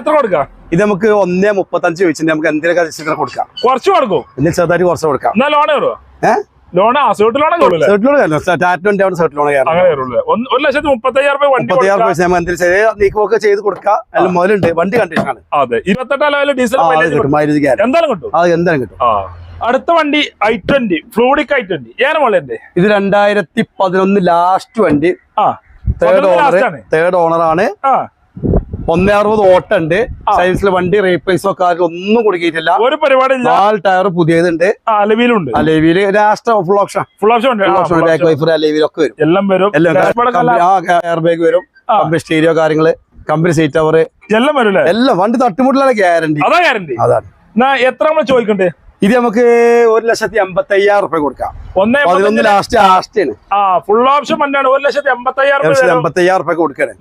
എത്ര കൊടുക്കാം? ഇത് നമുക്ക് ഒന്നേ മുപ്പത്തഞ്ച് ചോദിച്ചിട്ട് നമുക്ക് എന്തെങ്കിലും കൊടുക്കാം. കുറച്ച് കൊടുക്കും? ചെറുതായിട്ട് കുറച്ച് കൊടുക്കാം. ലോൺ ഏഹ് അവിടെ അങ്ങനെ കയറൂലേ ഒന്ന് ഒരു ലക്ഷത്തി മുപ്പത്തയ്യായിരം രൂപ നീക്കമൊക്കെ ചെയ്ത് കൊടുക്കാം. അല്ല മുതലുണ്ട് വണ്ടി കണ്ടീഷനാണ് അതെ. ഡീസൽ എന്തായാലും കിട്ടും. അത് എന്തായാലും കിട്ടും. അടുത്ത വണ്ടി I twenty fluidic I twenty ഏറെ മോളെ ഇത് രണ്ടായിരത്തി പതിനൊന്ന് ലാസ്റ്റ് വണ്ടി. ആ. തേർഡ് ഓണർ തേർഡ് ഓണർ ആണ്. ആ. ഒന്നേ അറുപത് ഓട്ടുണ്ട്. സൈൻസിൽ വണ്ടി റീപ്ലേസോ കാര്യം ഒന്നും കൊടുക്കിയിട്ടില്ല. ഒരു പരിപാടി നാല് ടയർ പുതിയതുണ്ട്. അലവിയിലുണ്ട്. അലവിയിൽ last full option full option option back. Wiper അലവിയിലൊക്കെ വരും. എല്ലാം വരും. എയർ ബാഗ് വരും. സ്റ്റീരിയോ കാര്യങ്ങൾ കമ്പനി സീറ്റ് അവർ എല്ലാം വരും എല്ലാം വണ്ടി തട്ടുമുട്ടിലാണ് ഗ്യാരണ്ടി അതാ ഗ്യാരണ്ടി അതാണ്. എത്ര നമ്മൾ ചോദിക്കണ്ടേ? ഇത് നമുക്ക് ഒരു ലക്ഷത്തി എൺപത്തി അയ്യായിരം റുപ്യ കൊടുക്കാം. പതിനൊന്ന് ലാസ്റ്റ് ആസ്റ്റിയാണ് ആ ഫുൾ ഓപ്ഷൻ വണ്ടിയാണ് ഒരു ലക്ഷത്തി എൺപത്തി അയ്യായിരം എൺപത്തി അയ്യായിരം റുപ്യ കൊടുക്കണേ.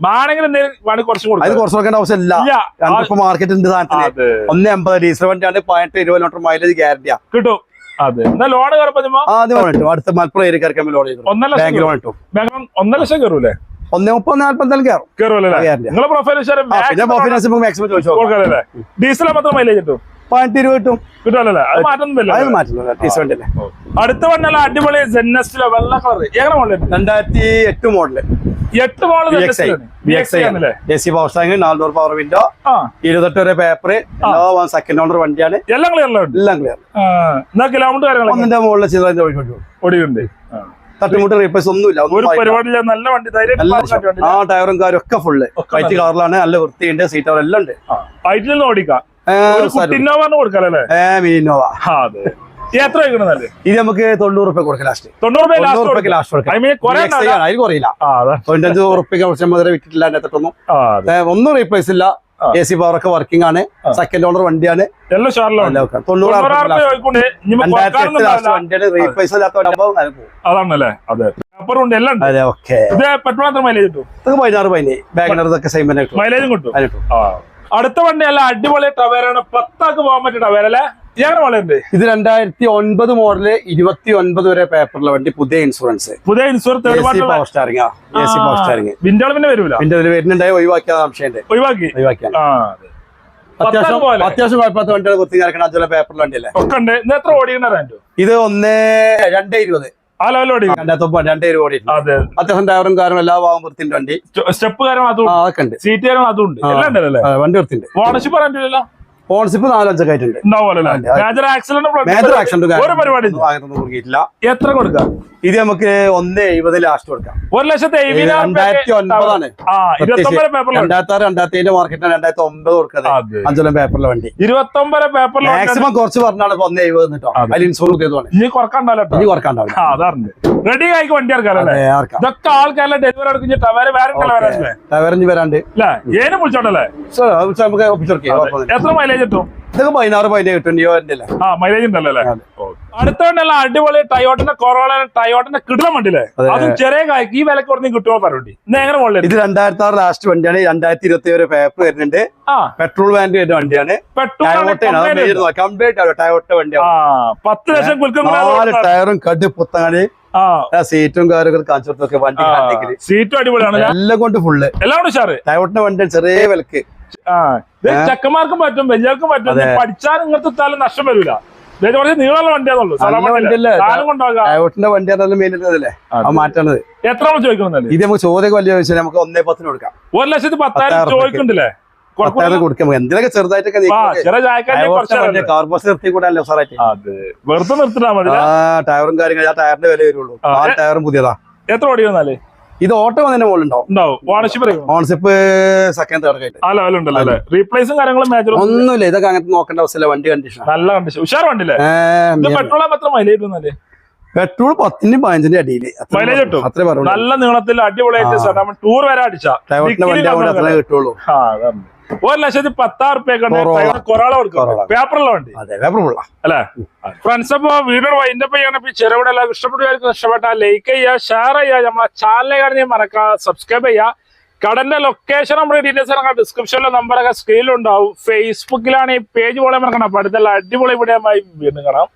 വേണമെങ്കിൽ കുറച്ചും കൊടുക്കാം. കുറച്ച് കൊടുക്കേണ്ട ആവശ്യമില്ല. ഇല്ല. രണ്ടിപ്പോ മാർക്കറ്റ് ഉണ്ട് സാധനത്തിന്. അതെ. ഒന്ന് എൺപത് ഡീസൽ വണ്ടിയാണ് പതിനെട്ട് ഇരുപത് കിലോമീറ്റർ മൈലേജ് ഗ്യാരണ്ടിയാ കിട്ടും. അതെ. അടുത്ത മലപ്പുറം ഏരിയ കയറി ലോൺ ചെയ്തു ഒന്നര ലക്ഷം ഒന്നര ലക്ഷം കയറൂലേ ഒന്നേ മുപ്പത് നാല്പത്തി കയറും. നിങ്ങളെ പ്രൊഫൈൽ മാക്സിമം ചോദിച്ചു ഡീസൽ മാത്രം മൈലേജ് കിട്ടും. പതിനെട്ട് ഇരുപത് കിട്ടും കിട്ടുമല്ലേ അത് മാറ്റുന്നില്ല അടുത്ത വണ്ണല്ല അടിപൊളി ജെന്നസ്റ്റിലെ വെള്ള കളർ മോളിൽ രണ്ടായിരത്തി എട്ട് മോഡൽ എട്ട് model B X I B X ആണല്ലേ? A C power power window ഇരുപത്തെട്ട് വരെ പേപ്പർ സെക്കൻഡ് ഓണർ വണ്ടിയാണ്. എല്ലാം ക്ലിയർ എല്ലാം ക്ലിയർ എന്നാ കിലോമീറ്റർ ഒന്നിന്റെ മുകളിൽ ചിത്രം തട്ടുമുട്ട് റീപ്ലേസ് ഒന്നുമില്ല ഒന്നും ഒരു പരിപാടിയില്ല നല്ല വണ്ടി ആ ടയറും കാര്യം ഒക്കെ ഫുള്ള് വൈറ്റ് കളറിലാണ് നല്ല. വൃത്തിയുണ്ട് സീറ്റ് എല്ലാം ഉണ്ട്. ഹൈറ്റിൽ നിന്ന് ഓടിക്കാം. അതെ. എത്ര ഇത് നമുക്ക് തൊണ്ണൂറ് റുപ്യ കൊടുക്കാം ലാസ്റ്റ് തൊണ്ണൂറ് ലാസ്റ്റ് കൊടുക്കാം. അതിൽ കുറയില്ല. തൊണ്ണൂറ്റഞ്ച് കുറച്ച് മുതലേ അതെ. ഒന്നും റീപ്ലേസ് ഇല്ല. എ സി പവർ ഒക്കെ വർക്കിംഗ് ആണ്. സെക്കൻഡ് ഓണർ വണ്ടിയാണ്. പതിനാറ് പതിനേഴ് ബാഗിനർ ഇതൊക്കെ സെയിം മൈലേജും കിട്ടും. അടുത്ത വണ്ടി അല്ല അടിപൊളി ടവേരാണ്. പത്താക്ക് പോകാൻ പറ്റിയ ടവേര അല്ലേ ഇത് രണ്ടായിരത്തി ഒൻപത് മോഡൽ ഇരുപത്തി ഒൻപത് വരെ പേപ്പറിലെ വണ്ടി പുതിയ ഇൻഷുറൻസ് പുതിയ ഇൻഷുറൻസ് പവർ സ്റ്റാറിംഗ് സ്റ്റാറിംഗ് പിന്നെ വരൂല? വരുന്നുണ്ടായി ഒഴിവാക്കിയ സംശയമുണ്ട്. ഒഴിവാക്കി? ഒഴിവാക്കിയാണ്. അത്യാവശ്യം. അത്യാവശ്യം കുഴപ്പമില്ലാത്ത വണ്ടികൾ വൃത്തി കിടക്കണം അതുപോലെ പേപ്പറിലെ വണ്ടിയല്ലേ? ഒക്കെ ഉണ്ട്. ഇന്ന് എത്ര ഓടിക്കണ ഇത് ഒന്ന് രണ്ടേ ഇരുപത്. ആ ലെവലിൽ ഓടി. രണ്ടായിരത്തി ഒമ്പത് ഇരുപത് അതെ അത്യാവശ്യം കാരണം എല്ലാ ഭാഗം വൃത്തിന്റെ വണ്ടി സ്റ്റെപ്പ് കാര്യം അതും സീറ്റ് കാര്യം അതും ഉണ്ട്. വണ്ടി വൃത്തിണ്ട് ഓണർഷിപ്പ് പറയാൻ ഓൺസിപ്പ് നാലഞ്ചൊക്കെ ആയിട്ടുണ്ട്. മേജർ ആക്സിഡന്റ് ഒരു പരിപാടി കൊടുക്കിയിട്ടില്ല എത്ര കൊടുക്കാം? ഇത് നമുക്ക് ഒന്ന് എഴുപത് ലാസ്റ്റ് കൊടുക്കാം. ഒരു ലക്ഷത്തി രണ്ടായിരത്തി ഒൻപതാണ് രണ്ടായിരത്തി ആറ് രണ്ടായിരത്തി ഏഴ് മാർക്കറ്റിന് രണ്ടായിരത്തി ഒമ്പത് കൊടുക്കുന്നത് അതെ. അഞ്ചോളം പേപ്പറിലെ വണ്ടി. ഇരുപത്തൊമ്പത് പേപ്പറിൽ മാക്സിമം കുറച്ച് പറഞ്ഞാണ് ഒന്ന് എഴുപത് കേട്ടോ അതെ. അതിൽ ഇൻഷുറൻസ് ചെയ്തതാണ് ഇനി കുറക്കാണ്ടാവില്ല ഇനി കുറക്കാണ്ടാവില്ല അതാണ് റെഡി ആയി വണ്ടി ഇറക്കാറല്ലേ ആർക്കാ ഇതൊക്കെ ആൾക്കാരെ ഡെലിവറി എടുക്കുന്ന ടവേര വേറെ വരാണ്ട്. ഏനും വിളിച്ചോണ്ടല്ലേ നമുക്ക് ഒപ്പിച്ചെടുക്കാം എത്ര മൈലേജ് കിട്ടും? ഇതൊക്കെ പതിനാറ് പതിനേഴ് കിട്ടും. ആ മൈലേജ് ഉണ്ടല്ലേ. അടുത്ത വണ്ടിയല്ല അടിപൊളി ടയോട്ടിന്റെ കൊറോള ടയോട്ടിന്റെ കിടലം വണ്ടിയില്ലേ? അതും. ചെറിയ കായ്ക്ക് ഈ വിലക്ക് കുറഞ്ഞ കിട്ടുമോ പറഞ്ഞു എങ്ങനെ മുകളിൽ ഇത് രണ്ടായിരത്തി ആറ് ലാസ്റ്റ് വണ്ടിയാണ്. രണ്ടായിരത്തി ഇരുപത്തി ഒരു പേപ്പർ വരുന്നുണ്ട്. ആ. പെട്രോൾ വാൻഡ് വരുന്ന വണ്ടിയാണ്. കംപ്ലീറ്റ് ടയോട്ട വണ്ടിയാണ്. പത്ത് ലക്ഷം ടയറും കടി പുത്തങ്ങാടി സീറ്റും കാര്യങ്ങളും കാണിച്ചു വണ്ടി സീറ്റും അടിപൊളിയാണ് എല്ലാം കൊണ്ട് ഫുള്ള് എല്ലാം കൊണ്ട് ഉഷാറ്? ടയോട്ടിന്റെ വണ്ടി ചെറിയ വിലക്ക്. ചെക്കന്മാർക്കും പറ്റും വലിയവർക്കും പറ്റും. പഠിച്ചാൽ ഇങ്ങനത്തെ സ്ഥലം നഷ്ടം വരില്ല നീളമുള്ള കൊണ്ടാകാം ടയോട്ടിന്റെ വണ്ടി ആ മാറ്റാണത് എത്ര ചോദിക്കണമെന്നല്ലേ ഇത് നമുക്ക് ചോദ്യം വലിയ ചോദിച്ചാൽ നമുക്ക് ഒന്നേ പത്തിന് കൊടുക്കാം. ഒരു ലക്ഷത്തി പത്തായിരം ചോദിക്കുന്നുണ്ടല്ലേ? ചോദിക്കണ്ടല്ലേ കൊടുക്കാം നമുക്ക് എന്തിനൊക്കെ ചെറുതായിട്ടൊക്കെ വെറുതെ മതി. ടയറും കാര്യങ്ങളും ആ ടയറിന്റെ വില വരുള്ളൂ. ആ, ആ ടയറും പുതിയതാ. എത്ര ഇത് ഓട്ടോ വന്നതിന്റെ മുകളിലുണ്ടാവും സെക്കൻഡ് തേർഡ് അല്ലേ? റീപ്ലേസും കാര്യങ്ങളും മേജറും ഒന്നുമില്ല. ഇതൊക്കെ അങ്ങനത്തെ നോക്കേണ്ട ആവശ്യമില്ല വണ്ടി കണ്ടീഷൻ നല്ല കണ്ടീഷൻ ഉഷാർ വണ്ടിയില്ലേ? പെട്രോൾ മാത്രം മൈലേജ് പെട്രോൾ പതിനഞ്ചിന്റെ അടിയിൽ മൈലേജ് കിട്ടും. അത്രേ പറഞ്ഞു നല്ല നീളത്തിൽ അടിപൊളിയായിട്ട് ടൂർ വരെ അടിച്ചാ. ടയോട്ടിന്റെ വണ്ടി ആവുമ്പോൾ അത്രേ കിട്ടുള്ളൂ. ആ, അതാണ്. ഒരു ലക്ഷത്തി പത്താറ്. റുപ്യ കൊറോള. കൊടുക്കും. പേപ്പറുള്ള വണ്ടി. അല്ലേ? ഫ്രണ്ട്സ് അപ്പൊ വീഡിയോ വൈൻഡപ്പ് ചെയ്യണം ചെറുവിടെ എല്ലാം ഇഷ്ടപ്പെട്ടവർക്ക് ഇഷ്ടപ്പെട്ട ലൈക്ക് ചെയ്യുക ഷെയർ ചെയ്യുക നമ്മളെ ചാനലിനെ കാണി മറക്കുക സബ്സ്ക്രൈബ് ചെയ്യുക. കടന്റെ ലൊക്കേഷൻ നമ്മുടെ ഡീറ്റെയിൽസ് ഡിസ്ക്രിപ്ഷനിലെ നമ്പറൊക്കെ സ്ക്രീനിലുണ്ടാവും ഫേസ്ബുക്കിലാണ് ഈ പേജ് പോലെ മറക്കണം അപ്പൊ അടുത്തുള്ള അടിപൊളി വീഡിയോ വീണ്ടും കാണാം.